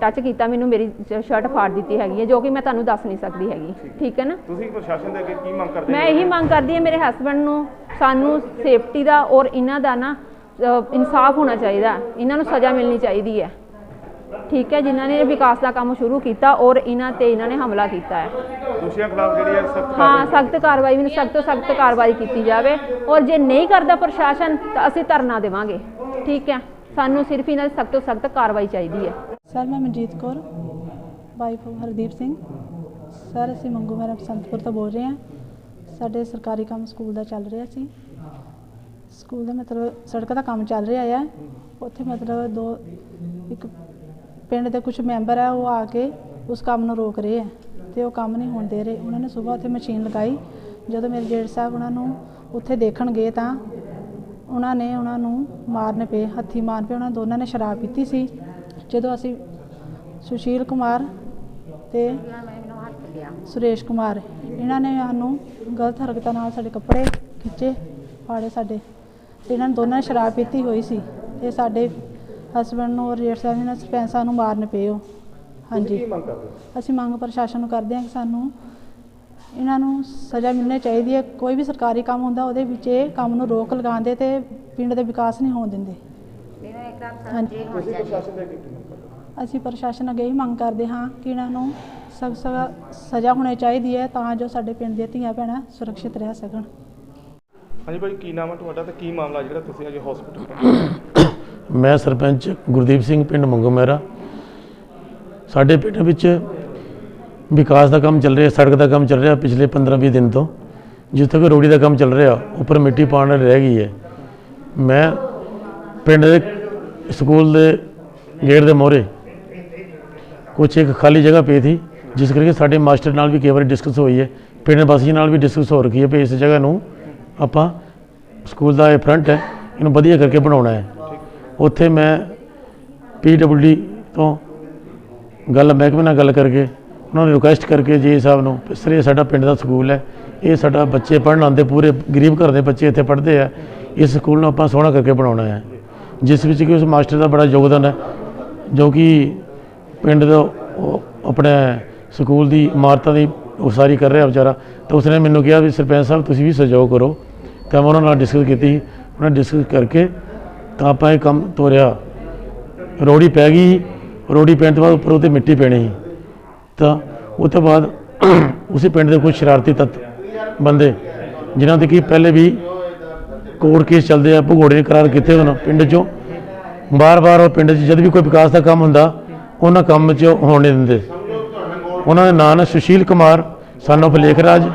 ਟੱਚ ਕੀਤਾ ਮੈਨੂੰ ਮੇਰੀ ਸ਼ਰਟ ਫਾੜ ਦਿੱਤੀ ਹੈਗੀ ਹੈ ਜੋ ਕਿ ਮੈਂ ਤੁਹਾਨੂੰ ਦੱਸ ਨਹੀਂ ਸਕਦੀ ਹੈਗੀ। ਠੀਕ। ਹੈ ਨਾ? ਤੁਸੀਂ ਪ੍ਰਸ਼ਾਸਨ ਦੇ ਅੱਗੇ ਕੀ ਮੰਗ ਕਰਦੇ ਮੈਂ ਇਹੀ ਮੰਗ ਕਰਦੀ ਹਾਂ ਮੇਰੇ ਹਸਬੰਡ ਨੂੰ ਸਾਨੂੰ ਸੇਫਟੀ ਦਾ ਔਰ ਇਹਨਾਂ ਦਾ ਨਾ ਇਨਸਾਫ ਹੋਣਾ ਚਾਹੀਦਾ ਇਹਨਾਂ ਨੂੰ ਸਜ਼ਾ ਮਿਲਣੀ ਚਾਹੀਦੀ ਹੈ। ਠੀਕ ਹੈ ਜਿਨ੍ਹਾਂ ਨੇ ਵਿਕਾਸ ਦਾ ਕੰਮ ਸ਼ੁਰੂ ਕੀਤਾ ਔਰ ਇਹਨਾਂ ਤੇ ਇਹਨਾਂ ਨੇ ਹਮਲਾ ਕੀਤਾ ਹੈ। ਦੋਸ਼ੀਆਂ ਖਿਲਾਫ ਜਿਹੜੀ ਹੈ ਸਖਤ ਹਾਂ ਸਖਤ ਕਾਰਵਾਈ ਵੀ ਸਖਤ ਤੋਂ ਸਖਤ ਕਾਰਵਾਈ ਕੀਤੀ ਜਾਵੇ ਔਰ ਜੇ ਨਹੀਂ ਕਰਦਾ ਪ੍ਰਸ਼ਾਸਨ ਤਾਂ ਅਸੀਂ ਧਰਨਾ ਦੇਵਾਂਗੇ। ਠੀਕ ਹੈ ਸਾਨੂੰ ਸਿਰਫ ਇਹਨਾਂ ਦੀ ਸਖਤ ਤੋਂ ਸਖਤ ਕਾਰਵਾਈ ਚਾਹੀਦੀ ਹੈ। ਸਰ ਮੈਂ Manjeet Kaur wife of Hardeep Singh. Sir ਅਸੀਂ ਮੰਗੂ ਮਹਿਰਾ ਬਸੰਤਪੁਰ ਤੋਂ ਬੋਲ ਰਹੇ ਹਾਂ। ਸਾਡੇ ਸਰਕਾਰੀ ਕੰਮ ਸਕੂਲ ਦਾ ਚੱਲ ਰਿਹਾ ਸੀ। ਸਕੂਲ ਦਾ ਮਤਲਬ ਸੜਕ ਦਾ ਕੰਮ ਚੱਲ ਰਿਹਾ ਆ। ਉੱਥੇ ਮਤਲਬ ਦੋ, ਇੱਕ ਪਿੰਡ ਦੇ ਕੁਝ ਮੈਂਬਰ ਹੈ ਉਹ ਆ ਕੇ ਉਸ ਕੰਮ ਨੂੰ ਰੋਕ ਰਹੇ ਹੈ ਤੇ ਉਹ ਕੰਮ ਨਹੀਂ ਹੋਣ ਦੇ ਰਹੇ। ਉਹਨਾਂ ਨੇ ਸਵੇਰ ਉੱਥੇ ਮਸ਼ੀਨ ਲਗਾਈ। ਜਦੋਂ ਮੇਰੇ ਜੇਠ ਸਾਹਿਬ ਉਹਨਾਂ ਨੂੰ ਉੱਥੇ ਦੇਖਣ ਗਏ ਤਾਂ ਉਹਨਾਂ ਨੇ ਉਹਨਾਂ ਨੂੰ ਮਾਰਨੇ ਪਏ, ਹੱਥੀ ਮਾਰ ਪਏ। ਉਹਨਾਂ ਦੋਨਾਂ ਨੇ ਸ਼ਰਾਬ ਪੀਤੀ ਸੀ। ਜਦੋਂ ਅਸੀਂ ਸੁਸ਼ੀਲ ਕੁਮਾਰ ਤੇ ਸੁਰੇਸ਼ ਕੁਮਾਰ, ਇਹਨਾਂ ਨੇ ਸਾਨੂੰ ਗਲਤ ਹਰਕਤਾਂ ਨਾਲ ਸਾਡੇ ਕੱਪੜੇ ਖਿੱਚੇ, ਫਾੜੇ ਸਾਡੇ। ਇਹਨਾਂ ਨੇ ਦੋਨਾਂ ਨੇ ਸ਼ਰਾਬ ਪੀਤੀ ਹੋਈ ਸੀ ਤੇ ਸਾਡੇ ਹਸਬੰਡ ਨੂੰ ਔਰ ਜੇਠ ਸਾਹਿਬ ਨੇ ਸਰਪੰਚ ਸਾਹਿਬ ਨੂੰ ਮਾਰਨ ਪਏ ਉਹ। ਹਾਂਜੀ। ਕੀ ਮੰਗ ਕਰਦੇ ਹੋ? ਅਸੀਂ ਮੰਗ ਪ੍ਰਸ਼ਾਸਨ ਨੂੰ ਕਰਦੇ ਹਾਂ ਕਿ ਸਾਨੂੰ ਇਹਨਾਂ ਨੂੰ ਸਜ਼ਾ ਮਿਲਣੀ ਚਾਹੀਦੀ ਹੈ। ਕੋਈ ਵੀ ਸਰਕਾਰੀ ਕੰਮ ਹੁੰਦਾ ਉਹਦੇ ਵਿੱਚ ਇਹ ਕੰਮ ਨੂੰ ਰੋਕ ਲਗਾਉਂਦੇ ਤੇ ਪਿੰਡ ਦੇ ਵਿਕਾਸ ਨਹੀਂ ਹੋਣ ਦਿੰਦੇ। ਹੋ? ਅਸੀਂ ਪ੍ਰਸ਼ਾਸਨ ਅੱਗੇ ਹੀ ਮੰਗ ਕਰਦੇ ਹਾਂ ਕਿ ਇਹਨਾਂ ਨੂੰ ਸਖਤ ਸਜ਼ਾ ਹੋਣੀ ਚਾਹੀਦੀ ਹੈ ਤਾਂ ਜੋ ਸਾਡੇ ਪਿੰਡ ਦੀਆਂ ਧੀਆਂ ਭੈਣਾਂ ਸੁਰੱਖਿਅਤ ਰਹਿ ਸਕਣ। ਹਾਂਜੀ ਭਾਈ ਕੀ ਨਾਮ ਹੈ ਤੁਹਾਡਾ ਤੇ ਕੀ ਮਾਮਲਾ ਜਿਹੜਾ ਤੁਸੀਂ ਅੱਜ ਹਸਪੀਟਲ *coughs* ਮੈਂ ਸਰਪੰਚ ਗੁਰਦੀਪ ਸਿੰਘ ਪਿੰਡ ਮੰਗੋ ਮਹਿਰਾ ਸਾਡੇ ਪਿੰਡ ਵਿੱਚ ਵਿਕਾਸ ਦਾ ਕੰਮ ਚੱਲ ਰਿਹਾ, ਸੜਕ ਦਾ ਕੰਮ ਚੱਲ ਰਿਹਾ ਪਿਛਲੇ 15-20 ਦਿਨ ਤੋਂ। ਜਿੱਥੇ ਤੱਕ ਰੋੜੀ ਦਾ ਕੰਮ ਚੱਲ ਰਿਹਾ, ਉੱਪਰ ਮਿੱਟੀ ਪਾਉਣ ਵਾਲੀ ਰਹਿ ਗਈ ਹੈ। ਮੈਂ ਪਿੰਡ ਦੇ ਸਕੂਲ ਦੇ ਗੇਟ ਦੇ ਮੋਹਰੇ ਕੁਛ ਇੱਕ ਖਾਲੀ ਜਗ੍ਹਾ ਪਈ ਸੀ, ਜਿਸ ਕਰਕੇ ਸਾਡੇ ਮਾਸਟਰ ਨਾਲ ਵੀ ਕਈ ਵਾਰੀ ਡਿਸਕਸ ਹੋਈ ਹੈ। ਪਿੰਡ ਵਾਸੀਆਂ ਨਾਲ ਵੀ ਡਿਸਕਸ ਹੋ ਰੱਖੀ ਹੈ ਵੀ ਇਸ ਜਗ੍ਹਾ ਨੂੰ ਆਪਾਂ ਸਕੂਲ ਦਾ ਇਹ ਫਰੰਟ ਹੈ, ਇਹਨੂੰ ਵਧੀਆ ਕਰਕੇ ਬਣਾਉਣਾ ਹੈ। ਉੱਥੇ ਮੈਂ ਡੀ ਤੋਂ ਗੱਲ, ਮਹਿਕਮੇ ਨਾਲ ਗੱਲ ਕਰਕੇ, ਉਹਨਾਂ ਨੂੰ ਰਿਕੁਐਸਟ ਕਰਕੇ ਜੀ ਸਾਹਿਬ ਨੂੰ ਸਰ ਇਹ ਸਾਡਾ ਪਿੰਡ ਦਾ ਸਕੂਲ ਹੈ। ਇਹ ਸਾਡਾ ਬੱਚੇ ਪੜ੍ਹਨ ਆਉਂਦੇ, ਪੂਰੇ ਗਰੀਬ ਘਰ ਦੇ ਬੱਚੇ ਇੱਥੇ ਪੜ੍ਹਦੇ ਆ। ਇਸ ਸਕੂਲ ਨੂੰ ਆਪਾਂ ਸੋਹਣਾ ਕਰਕੇ ਬਣਾਉਣਾ ਹੈ। ਜਿਸ ਵਿੱਚ ਕਿ ਉਸ ਮਾਸਟਰ ਦਾ ਬੜਾ ਯੋਗਦਾਨ ਹੈ, ਜੋ ਕਿ ਪਿੰਡ ਦਾ ਆਪਣੇ ਸਕੂਲ ਦੀ ਇਮਾਰਤਾਂ ਦੀ ਉਸਾਰੀ ਕਰ ਰਿਹਾ ਵਿਚਾਰਾ। ਤਾਂ ਉਸਨੇ ਮੈਨੂੰ ਕਿਹਾ ਵੀ ਸਰਪੰਚ ਸਾਹਿਬ, ਤੁਸੀਂ ਵੀ ਸਹਿਯੋਗ ਕਰੋ। ਤਾਂ ਮੈਂ ਉਹਨਾਂ ਨਾਲ ਡਿਸਕਸ ਕੀਤੀ ਉਹਨਾਂ ਡਿਸਕਸ ਕਰਕੇ ਤਾਂ ਆਪਾਂ ਇਹ ਕੰਮ ਤੋਰਿਆ। ਰੋੜੀ ਪੈ ਗਈ ਰੋੜੀ ਪੈਣ ਤੋਂ ਬਾਅਦ ਉੱਪਰ ਉਹਤੇ ਮਿੱਟੀ ਪੈਣੀ ਸੀ। ਤਾਂ ਉਹ ਤੋਂ ਬਾਅਦ *clears throat* ਉਸੇ ਪਿੰਡ ਦੇ ਕੁਝ ਸ਼ਰਾਰਤੀ ਤੱਤ ਬੰਦੇ, ਜਿਨ੍ਹਾਂ ਦੇ ਕੀ ਪਹਿਲੇ ਵੀ ਕੋਰਟ ਕੇਸ ਚੱਲਦੇ ਆ, ਭਗੌੜੇ ਨੇ ਕਰਾਰ ਕੀਤੇ ਹੋਣ ਪਿੰਡ 'ਚੋਂ। ਬਾਰ-ਬਾਰ ਉਹ ਪਿੰਡ 'ਚ ਜਦ ਵੀ ਕੋਈ ਵਿਕਾਸ ਦਾ ਕੰਮ ਹੁੰਦਾ, ਉਹਨਾਂ ਕੰਮ 'ਚ ਹੋਣ ਨਹੀਂ ਦਿੰਦੇ। ਉਹਨਾਂ ਦੇ ਨਾਂ ਨੇ Sushil Kumar son of Lekhraj,